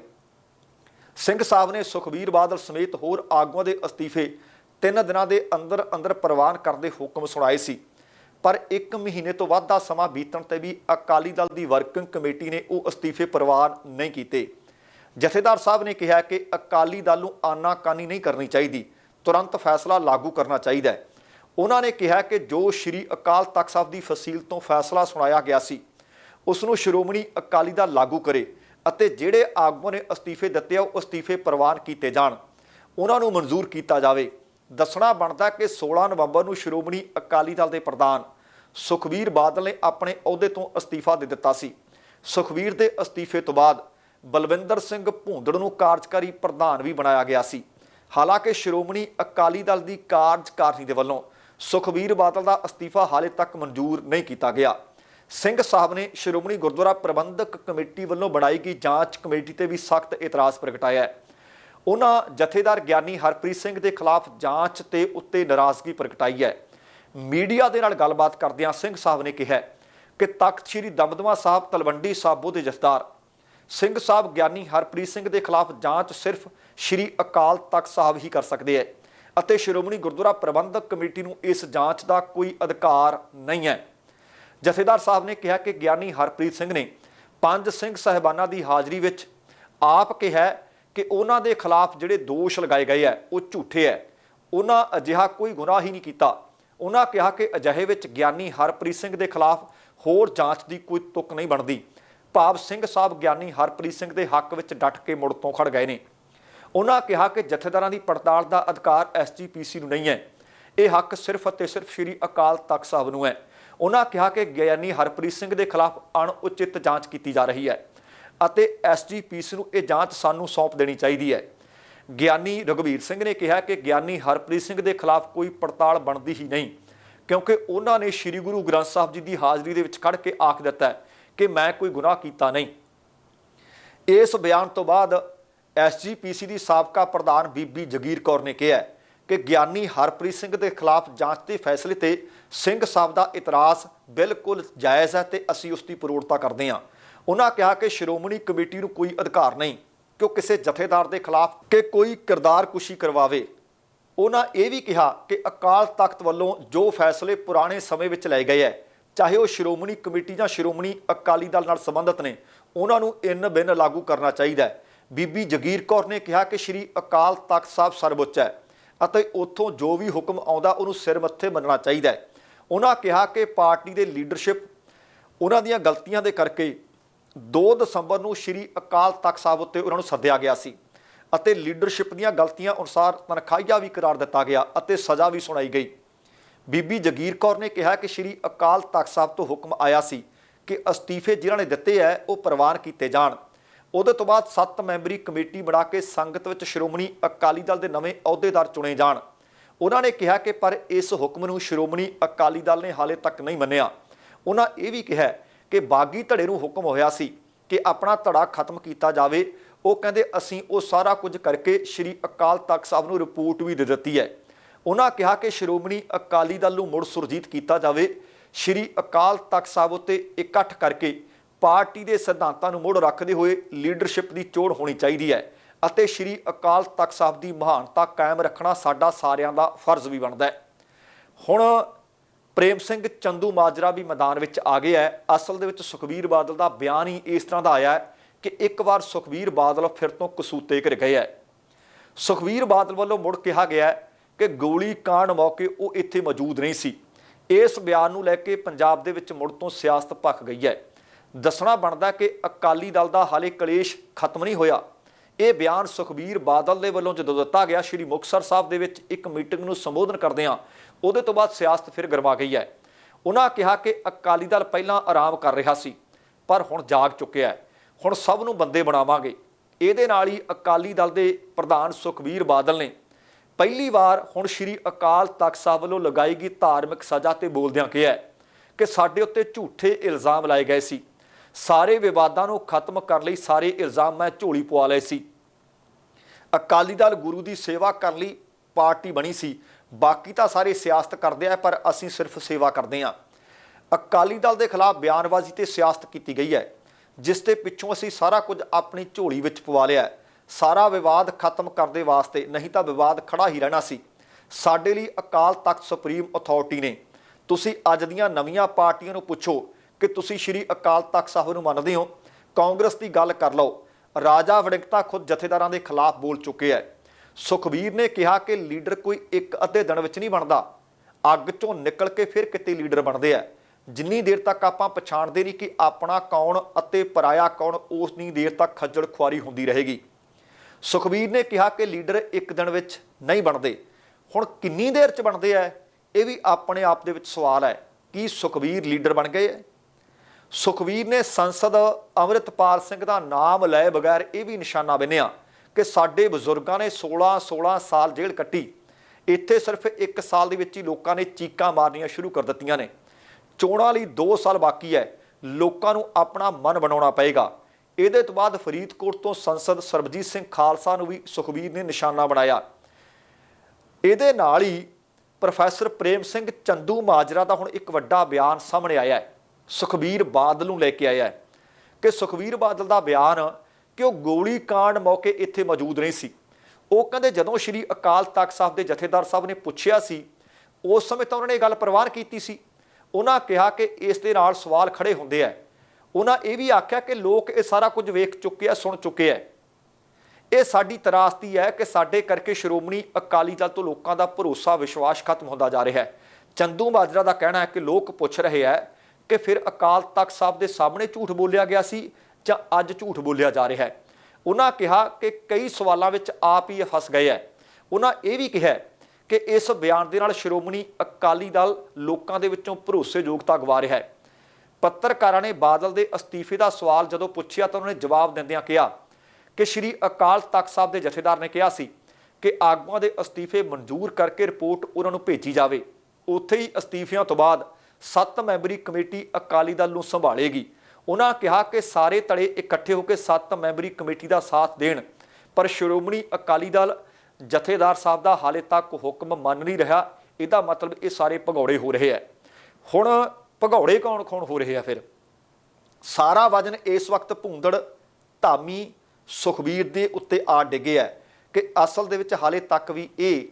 ਸਿੰਘ ਸਾਹਿਬ ਨੇ ਸੁਖਬੀਰ ਬਾਦਲ ਸਮੇਤ ਹੋਰ ਆਗੂਆਂ ਦੇ ਅਸਤੀਫੇ ਤਿੰਨ ਦਿਨਾਂ ਦੇ ਅੰਦਰ ਅੰਦਰ ਪ੍ਰਵਾਨ ਕਰਨ ਦੇ ਹੁਕਮ ਸੁਣਾਏ ਸੀ। ਪਰ 1 ਮਹੀਨੇ ਤੋਂ ਵੱਧ ਦਾ ਸਮਾਂ ਬੀਤਣ ਤੇ ਵੀ ਅਕਾਲੀ ਦਲ ਦੀ ਵਰਕਿੰਗ ਕਮੇਟੀ ਨੇ ਉਹ ਅਸਤੀਫੇ ਪ੍ਰਵਾਨ ਨਹੀਂ ਕੀਤੇ। ਜਥੇਦਾਰ ਸਾਹਿਬ ਨੇ ਕਿਹਾ ਕਿ ਅਕਾਲੀ ਦਲ ਨੂੰ ਆਨਾਕਾਨੀ ਨਹੀਂ ਕਰਨੀ ਚਾਹੀਦੀ, ਤੁਰੰਤ ਫੈਸਲਾ ਲਾਗੂ ਕਰਨਾ ਚਾਹੀਦਾ ਹੈ। ਉਹਨਾਂ ਨੇ ਕਿਹਾ ਕਿ ਜੋ ਸ਼੍ਰੀ ਅਕਾਲ ਤਖਤ ਸਾਹਿਬ ਦੀ ਫਸੀਲ ਤੋਂ ਫੈਸਲਾ ਸੁਣਾਇਆ ਗਿਆ ਸੀ ਉਸ ਨੂੰ ਸ਼੍ਰੋਮਣੀ ਅਕਾਲੀ ਦਲ ਲਾਗੂ ਕਰੇ ਅਤੇ ਜਿਹੜੇ ਆਗੂਆਂ ਨੇ ਅਸਤੀਫੇ ਦਿੱਤੇ ਆ, ਉਹ ਅਸਤੀਫੇ ਪ੍ਰਵਾਨ ਕੀਤੇ ਜਾਣ। ਉਹਨਾਂ ਨੂੰ ਮਨਜ਼ੂਰ ਕੀਤਾ ਜਾਵੇ। ਦੱਸਣਾ ਬਣਦਾ ਕਿ 16 ਨਵੰਬਰ ਨੂੰ ਸ਼੍ਰੋਮਣੀ ਅਕਾਲੀ ਦਲ ਦੇ ਪ੍ਰਧਾਨ ਸੁਖਵੀਰ ਬਾਦਲ ਨੇ ਆਪਣੇ ਅਹੁਦੇ ਤੋਂ ਅਸਤੀਫਾ ਦੇ ਦਿੱਤਾ ਸੀ। ਸੁਖਵੀਰ ਦੇ ਅਸਤੀਫੇ ਤੋਂ ਬਾਅਦ ਬਲਵਿੰਦਰ ਸਿੰਘ ਭੂੰਦੜ ਨੂੰ ਕਾਰਜਕਾਰੀ ਪ੍ਰਧਾਨ ਵੀ ਬਣਾਇਆ ਗਿਆ ਸੀ। ਹਾਲਾਂਕਿ ਸ਼੍ਰੋਮਣੀ ਅਕਾਲੀ ਦਲ ਦੀ ਕਾਰਜਕਾਰਨੀ ਦੇ ਵੱਲੋਂ ਸੁਖਵੀਰ ਬਾਦਲ ਦਾ ਅਸਤੀਫਾ ਹਾਲੇ ਤੱਕ ਮਨਜ਼ੂਰ ਨਹੀਂ ਕੀਤਾ ਗਿਆ। ਸਿੰਘ ਸਾਹਿਬ ਨੇ ਸ਼੍ਰੋਮਣੀ ਗੁਰਦੁਆਰਾ ਪ੍ਰਬੰਧਕ ਕਮੇਟੀ ਵੱਲੋਂ ਬਣਾਈ ਗਈ ਜਾਂਚ ਕਮੇਟੀ ਤੇ ਵੀ ਸਖਤ ਇਤਰਾਜ਼ ਪ੍ਰਗਟਾਇਆ ਹੈ। ਉਹਨਾਂ ਜਥੇਦਾਰ ਗਿਆਨੀ ਹਰਪ੍ਰੀਤ ਸਿੰਘ ਦੇ ਖਿਲਾਫ ਜਾਂਚ ਤੇ ਉੱਤੇ ਨਾਰਾਜ਼ਗੀ ਪ੍ਰਗਟਾਈ ਹੈ। ਮੀਡੀਆ ਦੇ ਨਾਲ ਗੱਲਬਾਤ ਕਰਦਿਆਂ ਸਿੰਘ ਸਾਹਿਬ ਨੇ ਕਿਹਾ ਕਿ ਤਖਤ ਸ੍ਰੀ ਦਮਦਮਾ ਸਾਹਿਬ ਤਲਵੰਡੀ ਸਾਬੋ ਦੇ ਜਥੇਦਾਰ, ਸਿੰਘ ਸਾਹਿਬ ਗਿਆਨੀ ਹਰਪ੍ਰੀਤ ਸਿੰਘ ਦੇ ਖਿਲਾਫ ਜਾਂਚ ਸਿਰਫ ਸ੍ਰੀ ਅਕਾਲ ਤਖਤ ਸਾਹਿਬ ਹੀ ਕਰ ਸਕਦੇ ਹੈ। ਅਤੇ ਸ਼੍ਰੋਮਣੀ ਗੁਰਦੁਆਰਾ ਪ੍ਰਬੰਧਕ ਕਮੇਟੀ ਨੂੰ ਇਸ ਜਾਂਚ ਦਾ ਕੋਈ ਅਧਿਕਾਰ ਨਹੀਂ ਹੈ। ਜਥੇਦਾਰ ਸਾਹਿਬ ਨੇ ਕਿਹਾ ਕਿ ਗਿਆਨੀ ਹਰਪ੍ਰੀਤ ਸਿੰਘ ਨੇ ਪੰਜ ਸਿੰਘ ਸਹਿਬਾਨਾਂ ਦੀ ਹਾਜ਼ਰੀ ਵਿੱਚ ਆਪ ਕਿਹਾ ਕਿ ਉਹਨਾਂ ਦੇ ਖਿਲਾਫ ਜਿਹੜੇ ਦੋਸ਼ ਲਗਾਏ ਗਏ ਹੈ, ਉਹ ਝੂਠੇ ਹੈ। ਉਹਨਾਂ ਅਜਿਹਾ ਕੋਈ ਗੁਨਾਹ ਹੀ ਨਹੀਂ ਕੀਤਾ। ਉਹਨਾਂ ਕਿਹਾ ਕਿ ਅਜਿਹੇ ਵਿੱਚ ਗਿਆਨੀ ਹਰਪ੍ਰੀਤ ਸਿੰਘ ਦੇ ਖਿਲਾਫ ਹੋਰ ਜਾਂਚ ਦੀ ਕੋਈ ਤੁਕ ਨਹੀਂ ਬਣਦੀ। ਭਾਵ ਸਿੰਘ ਸਾਹਿਬ ਗਿਆਨੀ ਹਰਪ੍ਰੀਤ ਸਿੰਘ ਦੇ ਹੱਕ ਵਿੱਚ ਡਟ ਕੇ ਮੁੜ ਤੋਂ ਖੜ ਗਏ ਨੇ। ਉਹਨਾਂ ਕਿਹਾ ਕਿ ਜਥੇਦਾਰਾਂ ਦੀ ਪੜਤਾਲ ਦਾ ਅਧਿਕਾਰ ਐਸਜੀਪੀਸੀ ਨੂੰ ਨਹੀਂ ਹੈ। ਇਹ ਹੱਕ ਸਿਰਫ ਅਤੇ ਸਿਰਫ ਸ੍ਰੀ ਅਕਾਲ ਤਖਤ ਸਾਹਿਬ ਨੂੰ ਹੈ। ਉਹਨਾਂ ਕਿਹਾ ਕਿ ਗਿਆਨੀ ਹਰਪ੍ਰੀਤ ਸਿੰਘ ਦੇ ਖਿਲਾਫ ਅਣਉਚਿਤ ਜਾਂਚ ਕੀਤੀ ਜਾ ਰਹੀ ਹੈ ਅਤੇ ਐਸਜੀਪੀਸੀ ਨੂੰ ਇਹ ਜਾਂਚ ਸਾਨੂੰ ਸੌਂਪ ਦੇਣੀ ਚਾਹੀਦੀ ਹੈ। ਗਿਆਨੀ ਰਘਵੀਰ ਸਿੰਘ ਨੇ ਕਿਹਾ ਕਿ ਗਿਆਨੀ ਹਰਪ੍ਰੀਤ ਸਿੰਘ ਦੇ ਖਿਲਾਫ ਕੋਈ ਪੜਤਾਲ ਬਣਦੀ ਹੀ ਨਹੀਂ, ਕਿਉਂਕਿ ਉਹਨਾਂ ਨੇ ਸ੍ਰੀ ਗੁਰੂ ਗ੍ਰੰਥ ਸਾਹਿਬ ਜੀ ਦੀ ਹਾਜ਼ਰੀ ਦੇ ਵਿੱਚ ਖੜ ਕੇ ਆਖ ਦਿੱਤਾ ਕਿ ਮੈਂ ਕੋਈ ਗੁਨਾਹ ਕੀਤਾ ਨਹੀਂ। ਇਸ ਬਿਆਨ ਤੋਂ ਬਾਅਦ ਐਸਜੀਪੀਸੀ ਦੀ ਸਾਬਕਾ ਪ੍ਰਧਾਨ ਬੀਬੀ ਜਗੀਰ ਕੌਰ ਨੇ ਕਿਹਾ ਕਿ ਗਿਆਨੀ ਹਰਪ੍ਰੀਤ ਸਿੰਘ ਦੇ ਖਿਲਾਫ ਜਾਂਚ ਦੇ ਫੈਸਲੇ ਤੇ ਸਿੰਘ ਸਾਹਿਬ ਦਾ ਇਤਰਾਜ਼ ਬਿਲਕੁਲ ਜਾਇਜ਼ ਹੈ ਤੇ ਅਸੀਂ ਉਸ ਦੀ ਪ੍ਰੋੜਤਾ ਕਰਦੇ ਹਾਂ। ਉਹਨਾਂ ਕਿਹਾ ਕਿ ਸ਼੍ਰੋਮਣੀ ਕਮੇਟੀ ਨੂੰ ਕੋਈ ਅਧਿਕਾਰ ਨਹੀਂ, ਕਿ ਉਹ ਕਿਸੇ ਜਥੇਦਾਰ ਦੇ ਖਿਲਾਫ ਕਿ ਕੋਈ ਕਿਰਦਾਰ ਕੁਸ਼ੀ ਕਰਵਾਵੇ। ਉਹਨਾਂ ਇਹ ਵੀ ਕਿਹਾ ਕਿ ਅਕਾਲ ਤਖਤ ਵੱਲੋਂ ਜੋ ਫੈਸਲੇ ਪੁਰਾਣੇ ਸਮੇਂ ਵਿੱਚ ਲਏ ਗਏ ਹੈ, ਚਾਹੇ ਉਹ ਸ਼੍ਰੋਮਣੀ ਕਮੇਟੀ ਜਾਂ ਸ਼੍ਰੋਮਣੀ ਅਕਾਲੀ ਦਲ ਨਾਲ ਸੰਬੰਧਿਤ ਨੇ, ਉਹਨਾਂ ਨੂੰ ਇਨ ਬਿਨ ਲਾਗੂ ਕਰਨਾ ਚਾਹੀਦਾ ਹੈ। ਬੀਬੀ ਜਗੀਰ ਕੌਰ ਨੇ ਕਿਹਾ ਕਿ ਸ਼੍ਰੀ ਅਕਾਲ ਤਖਤ ਸਾਹਿਬ ਸਰਵਉੱਚ ਹੈ ਅਤੇ ਉੱਥੋਂ ਜੋ ਵੀ ਹੁਕਮ ਆਉਂਦਾ ਉਹਨੂੰ ਸਿਰ ਮੱਥੇ ਮੰਨਣਾ ਚਾਹੀਦਾ ਹੈ। ਉਹਨਾਂ ਕਿਹਾ ਕਿ ਪਾਰਟੀ ਦੇ ਲੀਡਰਸ਼ਿਪ ਉਹਨਾਂ ਦੀਆਂ ਗਲਤੀਆਂ ਦੇ ਕਰਕੇ 2 ਦਸੰਬਰ ਨੂੰ ਸ਼੍ਰੀ ਅਕਾਲ ਤਖਤ ਸਾਹਿਬ ਉੱਤੇ ਉਹਨਾਂ ਨੂੰ ਸੱਦਿਆ ਗਿਆ ਸੀ ਅਤੇ ਲੀਡਰਸ਼ਿਪ ਦੀਆਂ ਗਲਤੀਆਂ ਅਨੁਸਾਰ ਤਨਖਾਹੀਆ ਵੀ ਕਰਾਰ ਦਿੱਤਾ ਗਿਆ ਅਤੇ ਸਜ਼ਾ ਵੀ ਸੁਣਾਈ ਗਈ। ਬੀਬੀ ਜਗੀਰ ਕੌਰ ਨੇ ਕਿਹਾ ਕਿ ਸ਼੍ਰੀ ਅਕਾਲ ਤਖਤ ਸਾਹਿਬ ਤੋਂ ਹੁਕਮ ਆਇਆ ਸੀ ਕਿ ਅਸਤੀਫੇ ਜਿਨ੍ਹਾਂ ਨੇ ਦਿੱਤੇ ਹੈ, ਉਹ ਪ੍ਰਵਾਨ ਕੀਤੇ ਜਾਣ। ਉਹਦੇ ਤੋਂ ਬਾਅਦ 7 ਮੈਂਬਰੀ ਕਮੇਟੀ ਬਣਾ ਕੇ ਸੰਗਤ ਵਿੱਚ ਸ਼੍ਰੋਮਣੀ ਅਕਾਲੀ ਦਲ ਦੇ ਨਵੇਂ ਅਹੁਦੇਦਾਰ ਚੁਣੇ ਜਾਣ। ਉਹਨਾਂ ਨੇ ਕਿਹਾ ਕਿ ਪਰ ਇਸ ਹੁਕਮ ਨੂੰ ਸ਼੍ਰੋਮਣੀ ਅਕਾਲੀ ਦਲ ਨੇ ਹਾਲੇ ਤੱਕ ਨਹੀਂ ਮੰਨਿਆ। ਉਹਨਾਂ ਇਹ ਵੀ ਕਿਹਾ ਕਿ ਬਾਗੀ ਧੜੇ ਨੂੰ ਹੁਕਮ ਹੋਇਆ ਸੀ ਕਿ ਆਪਣਾ ਧੜਾ ਖਤਮ ਕੀਤਾ ਜਾਵੇ। ਉਹ ਕਹਿੰਦੇ, ਅਸੀਂ ਉਹ ਸਾਰਾ ਕੁਝ ਕਰਕੇ ਸ਼੍ਰੀ ਅਕਾਲ ਤਖਤ ਸਾਹਿਬ ਨੂੰ ਰਿਪੋਰਟ ਵੀ ਦੇ ਦਿੱਤੀ ਹੈ। ਉਹਨਾਂ ਕਿਹਾ ਕਿ ਸ਼੍ਰੋਮਣੀ ਅਕਾਲੀ ਦਲ ਨੂੰ ਮੁੜ ਸੁਰਜੀਤ ਕੀਤਾ ਜਾਵੇ। ਸ਼੍ਰੀ ਅਕਾਲ ਤਖਤ ਸਾਹਿਬ ਉੱਤੇ ਇਕੱਠ ਕਰਕੇ ਪਾਰਟੀ ਦੇ ਸਿਧਾਂਤਾਂ ਨੂੰ ਮੁੜ ਰੱਖਦੇ ਹੋਏ ਲੀਡਰਸ਼ਿਪ ਦੀ ਚੋਣ ਹੋਣੀ ਚਾਹੀਦੀ ਹੈ ਅਤੇ ਸ਼੍ਰੀ ਅਕਾਲ ਤਖਤ ਸਾਹਿਬ ਦੀ ਮਹਾਨਤਾ ਕਾਇਮ ਰੱਖਣਾ ਸਾਡਾ ਸਾਰਿਆਂ ਦਾ ਫਰਜ਼ ਵੀ ਬਣਦਾ ਹੈ। ਹੁਣ ਪ੍ਰੇਮ ਸਿੰਘ ਚੰਦੂ ਮਾਜਰਾ ਵੀ ਮੈਦਾਨ ਵਿੱਚ ਆ ਗਿਆ ਹੈ। ਅਸਲ ਦੇ ਵਿੱਚ ਸੁਖਬੀਰ ਬਾਦਲ ਦਾ ਬਿਆਨ ਹੀ ਇਸ ਤਰ੍ਹਾਂ ਦਾ ਆਇਆ ਹੈ ਕਿ ਇੱਕ ਵਾਰ ਸੁਖਬੀਰ ਬਾਦਲ ਫਿਰ ਤੋਂ ਕਸੂਤੇ ਕਰ ਗਏ ਹੈ। ਸੁਖਬੀਰ ਬਾਦਲ ਵੱਲੋਂ ਮੁੜ ਕਿਹਾ ਗਿਆ ਕਿ ਗੋਲੀ ਕਾਂਡ ਮੌਕੇ ਉਹ ਇੱਥੇ ਮੌਜੂਦ ਨਹੀਂ ਸੀ। ਇਸ ਬਿਆਨ ਨੂੰ ਲੈ ਕੇ ਪੰਜਾਬ ਦੇ ਵਿੱਚ ਮੁੜ ਤੋਂ ਸਿਆਸਤ ਭਖ ਗਈ ਹੈ। ਦੱਸਣਾ ਬਣਦਾ ਕਿ ਅਕਾਲੀ ਦਲ ਦਾ ਹਾਲੇ ਕਲੇਸ਼ ਖਤਮ ਨਹੀਂ ਹੋਇਆ। ਇਹ ਬਿਆਨ ਸੁਖਬੀਰ ਬਾਦਲ ਦੇ ਵੱਲੋਂ ਜਦੋਂ ਦਿੱਤਾ ਗਿਆ, ਸ਼੍ਰੀ ਮੁਕਤਸਰ ਸਾਹਿਬ ਦੇ ਵਿੱਚ ਇੱਕ ਮੀਟਿੰਗ ਨੂੰ ਸੰਬੋਧਨ ਕਰਦਿਆਂ ਉਹਦੇ ਤੋਂ ਬਾਅਦ ਸਿਆਸਤ ਫਿਰ ਗਰਮਾ ਗਈ ਹੈ। ਉਹਨਾਂ ਕਿਹਾ ਕਿ ਅਕਾਲੀ ਦਲ ਪਹਿਲਾਂ ਆਰਾਮ ਕਰ ਰਿਹਾ ਸੀ, ਪਰ ਹੁਣ ਜਾਗ ਚੁੱਕਿਆ ਹੈ। ਹੁਣ ਸਭ ਨੂੰ ਬੰਦੇ ਬਣਾਵਾਂਗੇ। ਇਹਦੇ ਨਾਲ ਹੀ ਅਕਾਲੀ ਦਲ ਦੇ ਪ੍ਰਧਾਨ ਸੁਖਬੀਰ ਬਾਦਲ ਨੇ ਪਹਿਲੀ ਵਾਰ ਹੁਣ ਸ਼੍ਰੀ ਅਕਾਲ ਤਖਤ ਸਾਹਿਬ ਵੱਲੋਂ ਲਗਾਈ ਗਈ ਧਾਰਮਿਕ ਸਜ਼ਾ ਤੇ ਬੋਲਦਿਆਂ ਕਿਹਾ ਕਿ ਸਾਡੇ ਉੱਤੇ ਝੂਠੇ ਇਲਜ਼ਾਮ ਲਾਏ ਗਏ ਸੀ। ਸਾਰੇ ਵਿਵਾਦਾਂ ਨੂੰ ਖਤਮ ਕਰਨ ਲਈ ਸਾਰੇ ਇਲਜ਼ਾਮ ਮੈਂ ਝੋਲੀ ਪਵਾ ਲਏ ਸੀ। ਅਕਾਲੀ ਦਲ ਗੁਰੂ ਦੀ ਸੇਵਾ ਕਰਨ ਲਈ ਪਾਰਟੀ ਬਣੀ ਸੀ। ਬਾਕੀ ਤਾਂ ਸਾਰੇ ਸਿਆਸਤ ਕਰਦੇ ਆ, ਪਰ ਅਸੀਂ ਸਿਰਫ ਸੇਵਾ ਕਰਦੇ ਆ ਅਕਾਲੀ ਦਲ ਦੇ ਖਿਲਾਫ ਬਿਆਨਬਾਜ਼ੀ ਤੇ ਸਿਆਸਤ ਕੀਤੀ ਗਈ ਹੈ, ਜਿਸ ਦੇ ਪਿੱਛੋਂ ਅਸੀਂ ਸਾਰਾ ਕੁਝ ਆਪਣੀ ਝੋਲੀ ਵਿੱਚ ਪਵਾ ਲਿਆ ਸਾਰਾ ਵਿਵਾਦ ਖਤਮ ਕਰਦੇ ਵਾਸਤੇ ਨਹੀਂ ਤਾਂ ਵਿਵਾਦ ਖੜਾ ਹੀ ਰਹਿਣਾ ਸੀ। ਸਾਡੇ ਲਈ ਅਕਾਲ ਤਖਤ ਸੁਪਰੀਮ ਅਥਾਰਟੀ ਨੇ। ਤੁਸੀਂ ਅੱਜ ਦੀਆਂ ਨਵੀਆਂ ਪਾਰਟੀਆਂ ਨੂੰ ਪੁੱਛੋ ਕਿ ਤੁਸੀਂ ਸ਼੍ਰੀ ਅਕਾਲ ਤਖਤ ਸਾਹਿਬ ਨੂੰ ਮੰਨਦੇ ਹੋ। ਕਾਂਗਰਸ ਦੀ ਗੱਲ ਕਰ ਲਓ, ਰਾਜਾ ਵੜਿੰਗਤਾ ਖੁਦ ਜਥੇਦਾਰਾਂ ਦੇ ਖਿਲਾਫ ਬੋਲ ਚੁੱਕੇ ਹੈ ਸੁਖਬੀਰ ਨੇ ਕਿਹਾ ਕਿ ਲੀਡਰ ਕੋਈ ਇੱਕ ਅੱਧੇ ਦਿਨ ਵਿੱਚ ਨਹੀਂ ਬਣਦਾ। ਅੱਗ ਚੋਂ ਨਿਕਲ ਕੇ ਫਿਰ ਕਿਤੇ ਲੀਡਰ ਬਣਦੇ ਆ ਜਿੰਨੀ ਦੇਰ ਤੱਕ ਆਪਾਂ ਪਛਾਣਦੇ ਨਹੀਂ ਕਿ ਆਪਣਾ ਕੌਣ ਅਤੇ ਪਰਾਇਆ ਕੌਣ, ਉਸਨੀ ਦੇਰ ਤੱਕ ਖੱਜਲ ਖੁਆਰੀ ਹੁੰਦੀ ਰਹੇਗੀ। ਸੁਖਬੀਰ ਨੇ ਕਿਹਾ ਕਿ ਲੀਡਰ ਇੱਕ ਦਿਨ ਵਿੱਚ ਨਹੀਂ ਬਣਦੇ। ਹੁਣ ਕਿੰਨੀ ਦੇਰ ਚ ਬਣਦੇ ਆ ਇਹ ਵੀ ਆਪਣੇ ਆਪ ਦੇ ਵਿੱਚ ਸਵਾਲ ਹੈ ਕੀ ਸੁਖਬੀਰ ਲੀਡਰ ਬਣ ਗਏ ਹੈ ਸੁਖਵੀਰ ਨੇ ਸੰਸਦ ਅੰਮ੍ਰਿਤਪਾਲ ਸਿੰਘ ਦਾ ਨਾਮ ਲਏ ਬਗੈਰ ਇਹ ਵੀ ਨਿਸ਼ਾਨਾ ਬੰਨਿਆ ਕਿ ਸਾਡੇ ਬਜ਼ੁਰਗਾਂ ਨੇ 16 16 ਸਾਲ ਜੇਲ੍ਹ ਕੱਟੀ। ਇੱਥੇ ਸਿਰਫ 1 ਸਾਲ ਦੇ ਵਿੱਚ ਹੀ ਲੋਕਾਂ ਨੇ ਚੀਕਾਂ ਮਾਰਨੀਆਂ ਸ਼ੁਰੂ ਕਰ ਦਿੱਤੀਆਂ ਨੇ। ਚੋਣਾਂ ਲਈ 2 ਸਾਲ ਬਾਕੀ ਹੈ ਲੋਕਾਂ ਨੂੰ ਆਪਣਾ ਮਨ ਬਣਾਉਣਾ ਪਏਗਾ। ਇਹਦੇ ਤੋਂ ਬਾਅਦ ਫਰੀਦਕੋਟ ਤੋਂ ਸੰਸਦ ਸਰਬਜੀਤ ਸਿੰਘ ਖਾਲਸਾ ਨੂੰ ਵੀ ਸੁਖਵੀਰ ਨੇ ਨਿਸ਼ਾਨਾ ਬਣਾਇਆ। ਇਹਦੇ ਨਾਲ ਹੀ ਪ੍ਰੋਫੈਸਰ ਪ੍ਰੇਮ ਸਿੰਘ ਚੰਦੂ ਮਾਜਰਾ ਦਾ ਹੁਣ ਇੱਕ ਵੱਡਾ ਬਿਆਨ ਸਾਹਮਣੇ ਆਇਆ ਹੈ ਸੁਖਬੀਰ ਬਾਦਲ ਨੂੰ ਲੈ ਕੇ ਆਇਆ ਹੈ ਕਿ ਸੁਖਬੀਰ ਬਾਦਲ ਦਾ ਬਿਆਨ ਕਿ ਉਹ ਗੋਲੀ ਕਾਂਡ ਮੌਕੇ ਇੱਥੇ ਮੌਜੂਦ ਨਹੀਂ ਸੀ। ਉਹ ਕਹਿੰਦੇ ਜਦੋਂ ਸ਼੍ਰੀ ਅਕਾਲ ਤਖਤ ਸਾਹਿਬ ਦੇ ਜਥੇਦਾਰ ਸਾਹਿਬ ਨੇ ਪੁੱਛਿਆ ਸੀ, ਉਸ ਸਮੇਂ ਤਾਂ ਉਹਨਾਂ ਨੇ ਇਹ ਗੱਲ ਪ੍ਰਵਾਨ ਕੀਤੀ ਸੀ। ਉਹਨਾਂ ਕਿਹਾ ਕਿ ਇਸ ਦੇ ਨਾਲ ਸਵਾਲ ਖੜੇ ਹੁੰਦੇ ਆ। ਉਹਨਾਂ ਇਹ ਵੀ ਆਖਿਆ ਕਿ ਲੋਕ ਇਹ ਸਾਰਾ ਕੁਝ ਵੇਖ ਚੁੱਕੇ ਆ, ਸੁਣ ਚੁੱਕੇ ਆ। ਇਹ ਸਾਡੀ ਤਰਾਸਤੀ ਹੈ ਕਿ ਸਾਡੇ ਕਰਕੇ ਸ਼੍ਰੋਮਣੀ ਅਕਾਲੀ ਦਲ ਤੋਂ ਲੋਕਾਂ ਦਾ ਭਰੋਸਾ, ਵਿਸ਼ਵਾਸ ਖਤਮ ਹੁੰਦਾ ਜਾ ਰਿਹਾ ਹੈ। ਚੰਦੂ ਮਾਜਰਾ ਦਾ ਕਹਿਣਾ ਹੈ ਕਿ ਲੋਕ ਪੁੱਛ ਰਹੇ ਹੈ ਕਿ ਫਿਰ ਅਕਾਲ ਤਖਤ ਸਾਹਿਬ ਦੇ ਸਾਹਮਣੇ ਝੂਠ ਬੋਲਿਆ ਗਿਆ ਸੀ ਜਾਂ ਅੱਜ ਝੂਠ ਬੋਲਿਆ ਜਾ ਰਿਹਾ ਹੈ। ਉਹਨਾਂ ਕਿਹਾ ਕਿ ਕਈ ਸਵਾਲਾਂ ਵਿੱਚ ਆਪ ਹੀ ਫਸ ਗਏ ਹੈ। ਉਹਨਾਂ ਇਹ ਵੀ ਕਿਹਾ ਕਿ ਇਸ ਬਿਆਨ ਦੇ ਨਾਲ ਸ਼੍ਰੋਮਣੀ ਅਕਾਲੀ ਦਲ ਲੋਕਾਂ ਦੇ ਵਿੱਚੋਂ ਭਰੋਸੇਯੋਗਤਾ ਗਵਾ ਰਿਹਾ ਹੈ। ਪੱਤਰਕਾਰਾਂ ਨੇ ਬਾਦਲ ਦੇ ਅਸਤੀਫੇ ਦਾ ਸਵਾਲ ਜਦੋਂ ਪੁੱਛਿਆ ਤਾਂ ਉਹਨਾਂ ਨੇ ਜਵਾਬ ਦਿੰਦਿਆਂ ਕਿਹਾ ਕਿ ਸ਼੍ਰੀ ਅਕਾਲ ਤਖਤ ਸਾਹਿਬ ਦੇ ਜਥੇਦਾਰ ਨੇ ਕਿਹਾ ਸੀ ਕਿ ਆਗੂਆਂ ਦੇ ਅਸਤੀਫੇ ਮਨਜ਼ੂਰ ਕਰਕੇ ਰਿਪੋਰਟ ਉਹਨਾਂ ਨੂੰ ਭੇਜੀ ਜਾਵੇ। ਉੱਥੇ ਹੀ ਅਸਤੀਫਿਆਂ ਤੋਂ ਬਾਅਦ ਸੱਤ ਮੈਂਬਰੀ ਕਮੇਟੀ ਅਕਾਲੀ ਦਲ ਨੂੰ ਸੰਭਾਲੇਗੀ। ਉਹਨਾਂ ਕਿਹਾ ਕਿ ਸਾਰੇ ਧੜੇ ਇਕੱਠੇ ਹੋ ਕੇ ਸੱਤ ਮੈਂਬਰੀ ਕਮੇਟੀ ਦਾ ਸਾਥ ਦੇਣ। ਪਰ ਸ਼੍ਰੋਮਣੀ ਅਕਾਲੀ ਦਲ ਜਥੇਦਾਰ ਸਾਹਿਬ ਦਾ ਹਾਲੇ ਤੱਕ ਹੁਕਮ ਮੰਨ ਨਹੀਂ ਰਿਹਾ। ਇਹਦਾ ਮਤਲਬ ਇਹ ਸਾਰੇ ਭਗੌੜੇ ਹੋ ਰਹੇ ਆ। ਹੁਣ ਭਗੌੜੇ ਕੌਣ ਕੌਣ ਹੋ ਰਹੇ ਆ ਫਿਰ? ਸਾਰਾ ਵਜਨ ਇਸ ਵਕਤ ਭੂੰਦੜ ਧਾਮੀ ਸੁਖਬੀਰ ਦੇ ਉੱਤੇ ਆ ਡਿੱਗੇ ਹੈ ਕਿ ਅਸਲ ਦੇ ਵਿੱਚ ਹਾਲੇ ਤੱਕ ਵੀ ਇਹ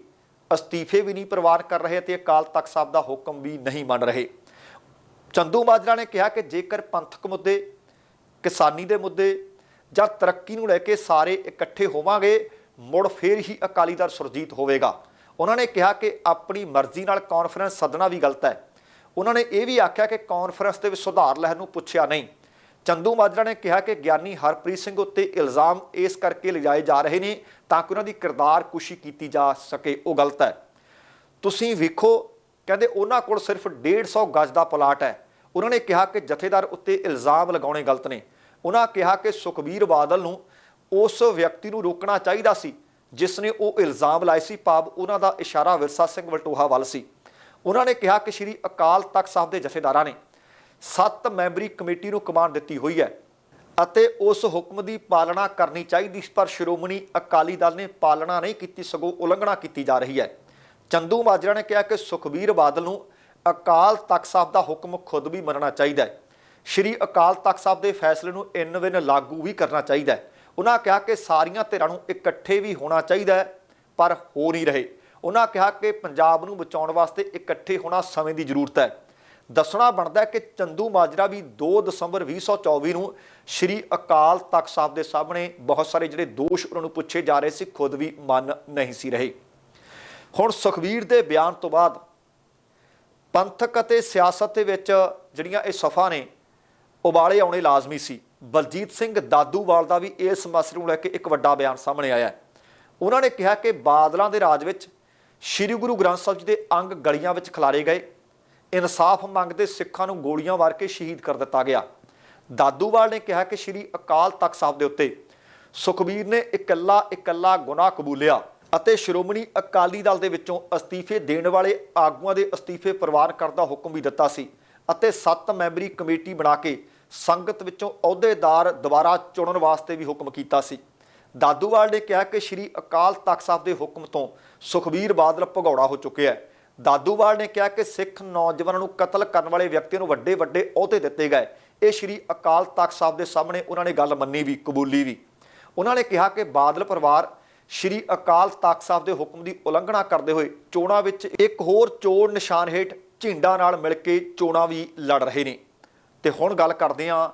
ਅਸਤੀਫੇ ਵੀ ਨਹੀਂ ਪ੍ਰਵਾਨ ਕਰ ਰਹੇ ਤੇ ਅਕਾਲ ਤਖਤ ਸਾਹਿਬ ਦਾ ਹੁਕਮ ਵੀ ਨਹੀਂ ਮੰਨ ਰਹੇ। ਚੰਦੂ ਮਾਜਰਾ ਨੇ ਕਿਹਾ ਕਿ ਜੇਕਰ ਪੰਥਕ ਮੁੱਦੇ, ਕਿਸਾਨੀ ਦੇ ਮੁੱਦੇ ਜਾਂ ਤਰੱਕੀ ਨੂੰ ਲੈ ਕੇ ਸਾਰੇ ਇਕੱਠੇ ਹੋਵਾਂਗੇ, ਮੁੜ ਫੇਰ ਹੀ ਅਕਾਲੀ ਦਲ ਸੁਰਜੀਤ ਹੋਵੇਗਾ। ਉਹਨਾਂ ਨੇ ਕਿਹਾ ਕਿ ਆਪਣੀ ਮਰਜ਼ੀ ਨਾਲ ਕਾਨਫਰੰਸ ਸੱਦਣਾ ਵੀ ਗਲਤ ਹੈ। ਉਹਨਾਂ ਨੇ ਇਹ ਵੀ ਆਖਿਆ ਕਿ ਕਾਨਫਰੰਸ ਦੇ ਵਿੱਚ ਸੁਧਾਰ ਲਹਿਰ ਨੂੰ ਪੁੱਛਿਆ ਨਹੀਂ। ਚੰਦੂ ਮਾਜਰਾ ਨੇ ਕਿਹਾ ਕਿ ਗਿਆਨੀ ਹਰਪ੍ਰੀਤ ਸਿੰਘ ਉੱਤੇ ਇਲਜ਼ਾਮ ਇਸ ਕਰਕੇ ਲਗਾਏ ਜਾ ਰਹੇ ਨੇ ਤਾਂ ਕਿ ਉਹਨਾਂ ਦੀ ਕਿਰਦਾਰ ਕੁਸ਼ੀ ਕੀਤੀ ਜਾ ਸਕੇ। ਉਹ ਗਲਤ ਹੈ। ਤੁਸੀਂ ਵੇਖੋ, ਕਹਿੰਦੇ ਉਹਨਾਂ ਕੋਲ ਸਿਰਫ 150 ਗਜ ਦਾ ਪਲਾਟ ਹੈ। ਉਹਨਾਂ ਨੇ ਕਿਹਾ ਕਿ ਜਥੇਦਾਰ ਉੱਤੇ ਇਲਜ਼ਾਮ ਲਗਾਉਣੇ ਗਲਤ ਨੇ। ਉਹਨਾਂ ਕਿਹਾ ਕਿ ਸੁਖਬੀਰ ਬਾਦਲ ਨੂੰ ਉਸ ਵਿਅਕਤੀ ਨੂੰ ਰੋਕਣਾ ਚਾਹੀਦਾ ਸੀ, ਜਿਸ ਨੇ ਉਹ ਇਲਜ਼ਾਮ ਲਾਏ ਸੀ, ਭਾਵ ਉਹਨਾਂ ਦਾ ਇਸ਼ਾਰਾ ਵਿਰਸਾ ਸਿੰਘ ਵਲਟੋਹਾ ਵੱਲ ਸੀ। ਉਹਨਾਂ ਨੇ ਕਿਹਾ ਕਿ ਸ਼੍ਰੀ ਅਕਾਲ ਤਖਤ ਸਾਹਿਬ ਦੇ ਜਥੇਦਾਰਾਂ ਨੇ ਸੱਤ ਮੈਂਬਰੀ ਕਮੇਟੀ ਨੂੰ ਕਮਾਂਡ ਦਿੱਤੀ ਹੋਈ ਹੈ ਅਤੇ ਉਸ ਹੁਕਮ ਦੀ ਪਾਲਣਾ ਕਰਨੀ ਚਾਹੀਦੀ ਪਰ ਸ਼੍ਰੋਮਣੀ ਅਕਾਲੀ ਦਲ ਨੇ ਪਾਲਣਾ ਨਹੀਂ ਕੀਤੀ, ਸਗੋਂ ਉਲੰਘਣਾ ਕੀਤੀ ਜਾ ਰਹੀ ਹੈ। ਚੰਦੂ ਮਾਜਰਾ ਨੇ ਕਿਹਾ ਕਿ ਸੁਖਬੀਰ ਬਾਦਲ ਨੂੰ ਅਕਾਲ ਤਖਤ ਸਾਹਿਬ ਦਾ ਹੁਕਮ ਖੁਦ ਵੀ ਮੰਨਣਾ ਚਾਹੀਦਾ ਹੈ। ਸ਼੍ਰੀ ਅਕਾਲ ਤਖਤ ਸਾਹਿਬ ਦੇ ਫੈਸਲੇ ਨੂੰ ਇਨ ਵਿਨ ਲਾਗੂ ਵੀ ਕਰਨਾ ਚਾਹੀਦਾ ਹੈ। ਉਹਨਾਂ ਕਿਹਾ ਕਿ ਸਾਰੀਆਂ ਧਿਰਾਂ ਨੂੰ ਇਕੱਠੇ ਵੀ ਹੋਣਾ ਚਾਹੀਦਾ ਹੈ, ਪਰ ਹੋ ਨਹੀਂ ਰਹੇ। ਉਹਨਾਂ ਕਿਹਾ ਕਿ ਪੰਜਾਬ ਨੂੰ ਬਚਾਉਣ ਵਾਸਤੇ ਇਕੱਠੇ ਹੋਣਾ ਸਮੇਂ ਦੀ ਜ਼ਰੂਰਤ ਹੈ। ਦੱਸਣਾ ਬਣਦਾ ਕਿ ਚੰਦੂ ਮਾਜਰਾ ਵੀ 2 ਦਸੰਬਰ 2024 ਨੂੰ ਸ਼੍ਰੀ ਅਕਾਲ ਤਖਤ ਸਾਹਿਬ ਦੇ ਸਾਹਮਣੇ ਬਹੁਤ ਸਾਰੇ ਜਿਹੜੇ ਦੋਸ਼ ਉਹਨਾਂ ਨੂੰ ਪੁੱਛੇ ਜਾ ਰਹੇ ਸੀ, ਖੁਦ ਵੀ ਮੰਨ ਨਹੀਂ ਸੀ ਰਹੇ। ਹੁਣ ਸੁਖਵੀਰ ਦੇ ਬਿਆਨ ਤੋਂ ਬਾਅਦ ਪੰਥਕ ਅਤੇ ਸਿਆਸਤ ਦੇ ਵਿੱਚ ਜਿਹੜੀਆਂ ਇਹ ਸਫਾ ਨੇ, ਉਬਾਲੇ ਆਉਣੇ ਲਾਜ਼ਮੀ ਸੀ। ਬਲਜੀਤ ਸਿੰਘ ਦਾਦੂਵਾਲ ਦਾ ਵੀ ਇਸ ਮਸਲੇ ਨੂੰ ਲੈ ਕੇ ਇੱਕ ਵੱਡਾ ਬਿਆਨ ਸਾਹਮਣੇ ਆਇਆ ਉਹਨਾਂ ਨੇ ਕਿਹਾ ਕਿ ਬਾਦਲਾਂ ਦੇ ਰਾਜ ਵਿੱਚ ਸ੍ਰੀ ਗੁਰੂ ਗ੍ਰੰਥ ਸਾਹਿਬ ਜੀ ਦੇ ਅੰਗ ਗਲੀਆਂ ਵਿੱਚ ਖਿਲਾਰੇ ਗਏ। ਇਨਸਾਫ ਮੰਗਦੇ ਸਿੱਖਾਂ ਨੂੰ ਗੋਲੀਆਂ ਮਾਰ ਕੇ ਸ਼ਹੀਦ ਕਰ ਦਿੱਤਾ ਗਿਆ। ਦਾਦੂਵਾਲ ਨੇ ਕਿਹਾ ਕਿ ਸ੍ਰੀ ਅਕਾਲ ਤਖਤ ਸਾਹਿਬ ਦੇ ਉੱਤੇ ਸੁਖਬੀਰ ਨੇ ਇਕੱਲਾ ਇਕੱਲਾ ਗੁਨਾਹ ਕਬੂਲਿਆ ਅਤੇ ਸ਼੍ਰੋਮਣੀ ਅਕਾਲੀ ਦਲ ਦੇ ਵਿੱਚੋਂ ਅਸਤੀਫੇ ਦੇਣ ਵਾਲੇ ਆਗੂਆਂ ਦੇ ਅਸਤੀਫੇ ਪ੍ਰਵਾਨ ਕਰਨ ਦਾ ਹੁਕਮ ਵੀ ਦਿੱਤਾ ਸੀ ਅਤੇ 7 ਮੈਂਬਰੀ ਕਮੇਟੀ ਬਣਾ ਕੇ ਸੰਗਤ ਵਿੱਚੋਂ ਅਹੁਦੇਦਾਰ ਦੁਬਾਰਾ ਚੁਣਨ ਵਾਸਤੇ ਵੀ ਹੁਕਮ ਕੀਤਾ ਸੀ। ਦਾਦੂਵਾਲ ਨੇ ਕਿਹਾ ਕਿ ਸ੍ਰੀ ਅਕਾਲ ਤਖਤ ਸਾਹਿਬ ਦੇ ਹੁਕਮ ਤੋਂ ਸੁਖਬੀਰ ਬਾਦਲ ਭਗੌੜਾ ਹੋ ਚੁੱਕਿਆ ਹੈ। ਦਾਦੂਵਾਲ ਨੇ ਕਿਹਾ ਕਿ ਸਿੱਖ ਨੌਜਵਾਨਾਂ ਨੂੰ ਕਤਲ ਕਰਨ ਵਾਲੇ ਵਿਅਕਤੀਆਂ ਨੂੰ ਵੱਡੇ ਵੱਡੇ ਅਹੁਦੇ ਦਿੱਤੇ ਗਏ। ਇਹ ਸ੍ਰੀ ਅਕਾਲ ਤਖਤ ਸਾਹਿਬ ਦੇ ਸਾਹਮਣੇ ਉਹਨਾਂ ਨੇ ਗੱਲ ਮੰਨੀ ਵੀ, ਕਬੂਲੀ ਵੀ। ਉਹਨਾਂ ਨੇ ਕਿਹਾ ਕਿ ਬਾਦਲ ਪਰਿਵਾਰ ਸ੍ਰੀ ਅਕਾਲ ਤਖਤ ਸਾਹਿਬ ਦੇ ਹੁਕਮ ਦੀ ਉਲੰਘਣਾ ਕਰਦੇ ਹੋਏ ਚੋਣਾਂ ਵਿੱਚ ਇੱਕ ਹੋਰ ਚੋਣ ਨਿਸ਼ਾਨ ਹੇਠ ਝਿੰਡਾ ਨਾਲ ਮਿਲ ਕੇ ਚੋਣਾਂ ਵੀ ਲੜ ਰਹੇ ਨੇ। ਤੇ ਹੁਣ ਗੱਲ ਕਰਦੇ ਹਾਂ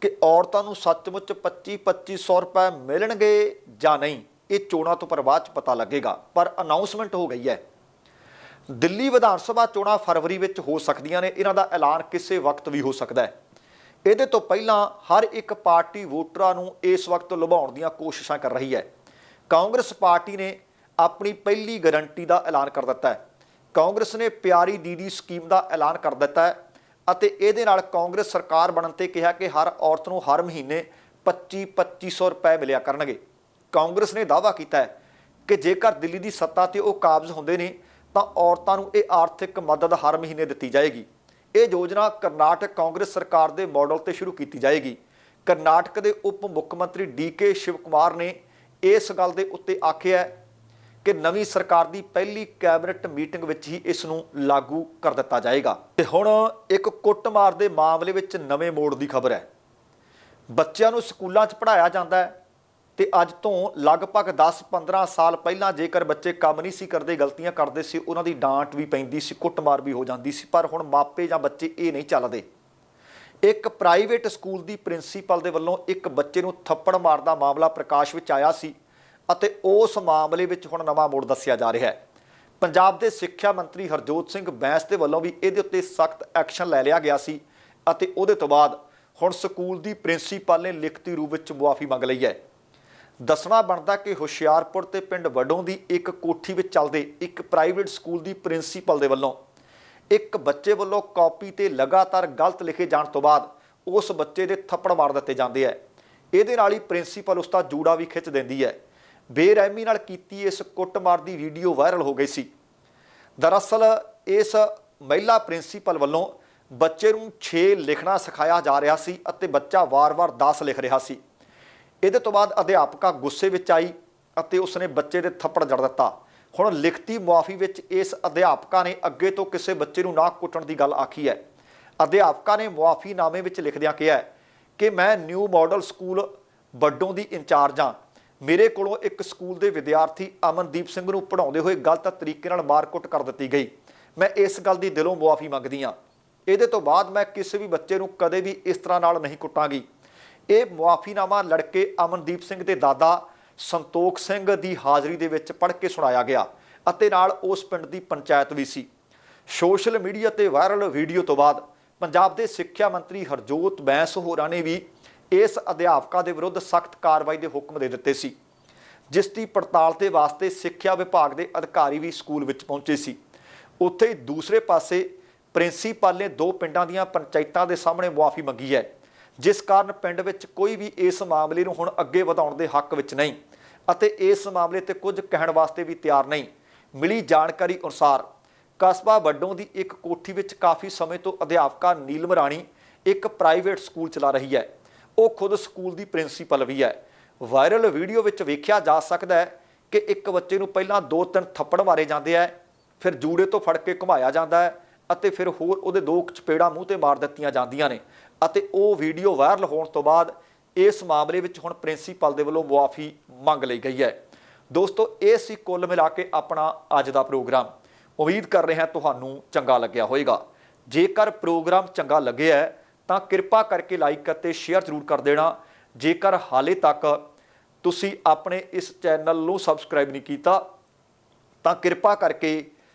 ਕਿ ਔਰਤਾਂ ਨੂੰ ਸੱਚਮੁੱਚ 25 2500 ਰੁਪਏ ਮਿਲਣਗੇ ਜਾਂ ਨਹੀਂ, ਇਹ ਚੋਣਾਂ ਤੋਂ ਪਰ ਬਾਅਦ ਚ ਪਤਾ ਲੱਗੇਗਾ। ਪਰ ਅਨਾਉਂਸਮੈਂਟ ਹੋ ਗਈ ਹੈ ਦਿੱਲੀ ਵਿਧਾਨ ਸਭਾ ਚੋਣਾਂ ਫਰਵਰੀ ਵਿੱਚ ਹੋ ਸਕਦੀਆਂ ਨੇ, ਇਹਨਾਂ ਦਾ ਐਲਾਨ ਕਿਸੇ ਵਕਤ ਵੀ ਹੋ ਸਕਦਾ ਹੈ। ਇਹਦੇ ਤੋਂ ਪਹਿਲਾਂ ਹਰ ਇੱਕ ਪਾਰਟੀ ਵੋਟਰਾਂ ਨੂੰ ਇਸ ਵਕਤ ਲੁਭਾਉਣ ਦੀਆਂ ਕੋਸ਼ਿਸ਼ਾਂ ਕਰ ਰਹੀ ਹੈ। ਕਾਂਗਰਸ ਪਾਰਟੀ ਨੇ ਆਪਣੀ ਪਹਿਲੀ ਗਾਰੰਟੀ ਦਾ ਐਲਾਨ ਕਰ ਦਿੱਤਾ ਹੈ। ਕਾਂਗਰਸ ਨੇ ਪਿਆਰੀ ਦੀਦੀ ਸਕੀਮ ਦਾ ਐਲਾਨ ਕਰ ਦਿੱਤਾ ਹੈ ਅਤੇ ਇਹਦੇ ਨਾਲ ਕਾਂਗਰਸ ਸਰਕਾਰ ਬਣਨ ਤੇ ਕਿਹਾ ਕਿ ਹਰ ਔਰਤ ਨੂੰ ਹਰ ਮਹੀਨੇ 25 2500 ਰੁਪਏ ਮਿਲਿਆ ਕਰਨਗੇ। ਕਾਂਗਰਸ ਨੇ ਦਾਅਵਾ ਕੀਤਾ ਹੈ ਕਿ ਜੇਕਰ ਦਿੱਲੀ ਦੀ ਸੱਤਾ ਤੇ ਉਹ ਕਾਬਜ਼ ਹੁੰਦੇ ਨੇ ਤਾਂ ਔਰਤਾਂ ਨੂੰ ਇਹ ਆਰਥਿਕ ਮਦਦ ਹਰ ਮਹੀਨੇ ਦਿੱਤੀ ਜਾਏਗੀ। ਇਹ ਯੋਜਨਾ ਕਰਨਾਟਕ ਕਾਂਗਰਸ ਸਰਕਾਰ ਦੇ ਮਾਡਲ ਤੇ ਸ਼ੁਰੂ ਕੀਤੀ ਜਾਏਗੀ। ਕਰਨਾਟਕ ਦੇ ਉਪ ਮੁੱਖ ਮੰਤਰੀ ਡੀ ਕੇ ਸ਼ਿਵ ਕੁਮਾਰ ਨੇ ਇਸ ਗੱਲ ਦੇ ਉੱਤੇ ਆਖਿਆ ਕਿ ਨਵੀਂ ਸਰਕਾਰ ਦੀ ਪਹਿਲੀ ਕੈਬਨਿਟ ਮੀਟਿੰਗ ਵਿੱਚ ਹੀ ਇਸ ਨੂੰ ਲਾਗੂ ਕਰ ਦਿੱਤਾ ਜਾਏਗਾ। ਤੇ ਹੁਣ ਇੱਕ ਕੁੱਟਮਾਰ ਦੇ ਮਾਮਲੇ ਵਿੱਚ ਨਵੇਂ ਮੋੜ ਦੀ ਖਬਰ ਹੈ। ਬੱਚਿਆਂ ਨੂੰ ਸਕੂਲਾਂ 'ਚ ਪੜ੍ਹਾਇਆ ਜਾਂਦਾ ਹੈ। ਤੇ ਅੱਜ ਤੋਂ ਲਗਭਗ 10-15 ਸਾਲ ਪਹਿਲਾਂ ਜੇਕਰ ਬੱਚੇ ਕੰਮ ਨਹੀਂ ਸੀ ਕਰਦੇ, ਗਲਤੀਆਂ ਕਰਦੇ ਸੀ, ਉਹਨਾਂ ਦੀ ਡਾਂਟ ਵੀ ਪੈਂਦੀ ਸੀ, ਕੁੱਟਮਾਰ ਵੀ ਹੋ ਜਾਂਦੀ ਸੀ, ਪਰ ਹੁਣ ਮਾਪੇ ਜਾਂ ਬੱਚੇ ਇਹ ਨਹੀਂ ਚੱਲਦੇ। ਇੱਕ ਪ੍ਰਾਈਵੇਟ ਸਕੂਲ ਦੀ ਪ੍ਰਿੰਸੀਪਲ ਦੇ ਵੱਲੋਂ ਇੱਕ ਬੱਚੇ ਨੂੰ ਥੱਪੜ ਮਾਰਨ ਦਾ ਮਾਮਲਾ ਪ੍ਰਕਾਸ਼ ਵਿੱਚ ਆਇਆ ਸੀ ਅਤੇ ਉਸ ਮਾਮਲੇ ਵਿੱਚ ਹੁਣ ਨਵਾਂ ਮੋੜ ਦੱਸਿਆ ਜਾ ਰਿਹਾ ਹੈ। ਪੰਜਾਬ ਦੇ ਸਿੱਖਿਆ ਮੰਤਰੀ ਹਰਜੋਤ ਸਿੰਘ ਬੈਂਸ ਦੇ ਵੱਲੋਂ ਵੀ ਇਹਦੇ ਉੱਤੇ ਸਖਤ ਐਕਸ਼ਨ ਲੈ ਲਿਆ ਗਿਆ ਸੀ ਅਤੇ ਉਹਦੇ ਤੋਂ ਬਾਅਦ ਹੁਣ ਸਕੂਲ ਦੀ ਪ੍ਰਿੰਸੀਪਲ ਨੇ ਲਿਖਤੀ ਰੂਪ ਵਿੱਚ ਮੁਆਫੀ ਮੰਗ ਲਈ ਹੈ। ਦੱਸਣਾ ਬਣਦਾ ਕਿ ਹੁਸ਼ਿਆਰਪੁਰ ਤੇ ਪਿੰਡ ਵਡੋਂ ਦੀ ਇੱਕ ਕੋਠੀ ਵਿੱਚ ਚੱਲਦੇ ਇੱਕ ਪ੍ਰਾਈਵੇਟ ਸਕੂਲ ਦੀ ਪ੍ਰਿੰਸੀਪਲ ਦੇ ਵੱਲੋਂ ਇੱਕ ਬੱਚੇ ਵੱਲੋਂ ਕਾਪੀ ਤੇ ਲਗਾਤਾਰ ਗਲਤ ਲਿਖੇ ਜਾਣ ਤੋਂ ਬਾਅਦ ਉਸ ਬੱਚੇ ਦੇ ਥੱਪੜ ਮਾਰ ਦਿੱਤੇ ਜਾਂਦੇ ਹੈ ਇਹਦੇ ਨਾਲ ਹੀ ਪ੍ਰਿੰਸੀਪਲ ਉਸ ਦਾ ਜੂੜਾ ਵੀ ਖਿੱਚ ਦਿੰਦੀ ਹੈ ਬੇਰਹਿਮੀ ਨਾਲ ਕੀਤੀ ਇਸ ਕੁੱਟਮਾਰ ਦੀ ਵੀਡੀਓ ਵਾਇਰਲ ਹੋ ਗਈ ਸੀ। ਦਰਅਸਲ ਇਸ ਮਹਿਲਾ ਪ੍ਰਿੰਸੀਪਲ ਵੱਲੋਂ ਬੱਚੇ ਨੂੰ 6 ਲਿਖਣਾ ਸਿਖਾਇਆ ਜਾ ਰਿਹਾ ਸੀ ਅਤੇ ਬੱਚਾ ਵਾਰ-ਵਾਰ 10 ਲਿਖ ਰਿਹਾ ਸੀ। ਇਹਦੇ ਤੋਂ ਬਾਅਦ ਅਧਿਆਪਕਾ ਗੁੱਸੇ ਵਿੱਚ ਆਈ ਅਤੇ ਉਸਨੇ ਬੱਚੇ ਦੇ ਥੱਪੜ ਜੜ ਦਿੱਤਾ। ਹੁਣ ਲਿਖਤੀ ਮੁਆਫੀ ਵਿੱਚ ਇਸ ਅਧਿਆਪਕਾ ਨੇ ਅੱਗੇ ਤੋਂ ਕਿਸੇ ਬੱਚੇ ਨੂੰ ਨਾ ਕੁੱਟਣ ਦੀ ਗੱਲ ਆਖੀ ਹੈ। ਅਧਿਆਪਕਾ ਨੇ ਮੁਆਫੀਨਾਮੇ ਵਿੱਚ ਲਿਖਦਿਆਂ ਕਿਹਾ ਕਿ ਮੈਂ ਨਿਊ ਮਾਡਲ ਸਕੂਲ ਵੱਡੋਂ ਦੀ ਇੰਚਾਰਜ ਹਾਂ। ਮੇਰੇ ਕੋਲੋਂ ਇੱਕ ਸਕੂਲ ਦੇ ਵਿਦਿਆਰਥੀ ਅਮਨਦੀਪ ਸਿੰਘ ਨੂੰ ਪੜਾਉਂਦੇ ਹੋਏ ਗਲਤ ਤਰੀਕੇ ਨਾਲ ਮਾਰਕੁੱਟ ਕਰ ਦਿੱਤੀ ਗਈ। ਮੈਂ ਇਸ ਗੱਲ ਦੀ ਦਿਲੋਂ ਮੁਆਫੀ ਮੰਗਦੀ ਹਾਂ। ਇਹਦੇ ਤੋਂ ਬਾਅਦ ਮੈਂ ਕਿਸੇ ਵੀ ਬੱਚੇ ਨੂੰ ਕਦੇ ਵੀ ਇਸ ਤਰ੍ਹਾਂ ਨਾਲ ਨਹੀਂ ਕੁੱਟਾਂਗੀ। ਇਹ ਮੁਆਫੀਨਾਮਾ ਲੜਕੇ ਅਮਨਦੀਪ ਸਿੰਘ ਦੇ ਦਾਦਾ ਸੰਤੋਖ ਸਿੰਘ ਦੀ ਹਾਜ਼ਰੀ ਦੇ ਵਿੱਚ ਪੜ੍ਹ ਕੇ ਸੁਣਾਇਆ ਗਿਆ ਅਤੇ ਨਾਲ ਉਸ ਪਿੰਡ ਦੀ ਪੰਚਾਇਤ ਵੀ ਸੀ। ਸੋਸ਼ਲ ਮੀਡੀਆ ਤੇ ਵਾਇਰਲ ਵੀਡੀਓ ਤੋਂ ਬਾਅਦ ਪੰਜਾਬ ਦੇ ਸਿੱਖਿਆ ਮੰਤਰੀ ਹਰਜੋਤ ਬੈਂਸ ਹੋਰਾਂ ਨੇ ਵੀ ਇਸ ਅਧਿਆਪਕਾ ਦੇ ਵਿਰੁੱਧ ਸਖਤ ਕਾਰਵਾਈ ਦੇ ਹੁਕਮ ਦੇ ਦਿੱਤੇ ਸੀ, ਜਿਸ ਦੀ ਪੜਤਾਲ ਦੇ ਵਾਸਤੇ ਸਿੱਖਿਆ ਵਿਭਾਗ ਦੇ ਅਧਿਕਾਰੀ ਵੀ ਸਕੂਲ ਵਿੱਚ ਪਹੁੰਚੇ ਸੀ। ਉੱਥੇ ਹੀ ਦੂਸਰੇ ਪਾਸੇ ਪ੍ਰਿੰਸੀਪਲ ਨੇ ਦੋ ਪਿੰਡਾਂ ਦੀਆਂ ਪੰਚਾਇਤਾਂ ਦੇ ਸਾਹਮਣੇ ਮੁਆਫੀ ਮੰਗੀ ਹੈ। ਜਿਸ ਕਾਰਨ ਪਿੰਡ ਵਿੱਚ ਕੋਈ ਵੀ ਇਸ ਮਾਮਲੇ ਨੂੰ ਹੁਣ ਅੱਗੇ ਵਧਾਉਣ ਦੇ ਹੱਕ ਵਿੱਚ ਨਹੀਂ ਅਤੇ ਇਸ ਮਾਮਲੇ ਤੇ ਕੁਝ ਕਹਿਣ ਵਾਸਤੇ ਵੀ ਤਿਆਰ ਨਹੀਂ। ਮਿਲੀ ਜਾਣਕਾਰੀ ਅਨੁਸਾਰ ਕਸਬਾ ਵੱਡੋਂ ਦੀ ਇੱਕ ਕੋਠੀ ਵਿੱਚ ਕਾਫੀ ਸਮੇਂ ਤੋਂ ਅਧਿਆਪਕਾ ਨੀਲਮ ਰਾਣੀ ਇੱਕ ਪ੍ਰਾਈਵੇਟ ਸਕੂਲ ਚਲਾ ਰਹੀ ਹੈ। ਉਹ ਖੁਦ ਸਕੂਲ ਦੀ ਪ੍ਰਿੰਸੀਪਲ ਵੀ ਹੈ। ਵਾਇਰਲ ਵੀਡੀਓ ਵਿੱਚ ਵੇਖਿਆ ਜਾ ਸਕਦਾ ਹੈ ਕਿ ਇੱਕ ਬੱਚੇ ਨੂੰ ਪਹਿਲਾਂ ਦੋ ਤਿੰਨ ਥੱਪੜ ਮਾਰੇ ਜਾਂਦੇ ਆ, ਫਿਰ ਜੂੜੇ ਤੋਂ ਫੜ ਕੇ ਘੁਮਾਇਆ ਜਾਂਦਾ ਹੈ ਅਤੇ ਫਿਰ ਹੋਰ ਉਹਦੇ ਦੋ ਕੁ ਚਪੇੜਾਂ ਮੂੰਹ ਤੇ ਮਾਰ ਦਿੱਤੀਆਂ ਜਾਂਦੀਆਂ ਨੇ ਅਤੇ ਉਹ ਵੀਡੀਓ ਵਾਇਰਲ ਹੋਣ ਤੋਂ ਬਾਅਦ ਇਸ ਮਾਮਲੇ ਵਿੱਚ ਹੁਣ ਪ੍ਰਿੰਸੀਪਲ ਦੇ ਵੱਲੋਂ ਮੁਆਫੀ ਮੰਗ ਲਈ ਗਈ ਹੈ। ਦੋਸਤੋ ਇਹ ਸੀ ਕੁੱਲ ਮਿਲਾ ਕੇ ਆਪਣਾ ਅੱਜ ਦਾ ਪ੍ਰੋਗਰਾਮ। ਉਮੀਦ ਕਰ ਰਹੇ ਹਾਂ ਤੁਹਾਨੂੰ ਚੰਗਾ ਲੱਗਿਆ ਹੋਵੇਗਾ। ਜੇਕਰ ਪ੍ਰੋਗਰਾਮ ਚੰਗਾ ਲੱਗਿਆ ਹੈ, ਤਾਂ ਕਿਰਪਾ ਕਰਕੇ ਲਾਈਕ ਅਤੇ ਸ਼ੇਅਰ ਜ਼ਰੂਰ ਕਰ ਦੇਣਾ। ਜੇਕਰ ਹਾਲੇ ਤੱਕ ਤੁਸੀਂ ਆਪਣੇ ਇਸ ਚੈਨਲ ਨੂੰ ਸਬਸਕ੍ਰਾਈਬ ਨਹੀਂ ਕੀਤਾ ਤਾਂ ਕਿਰਪਾ ਕਰਕੇ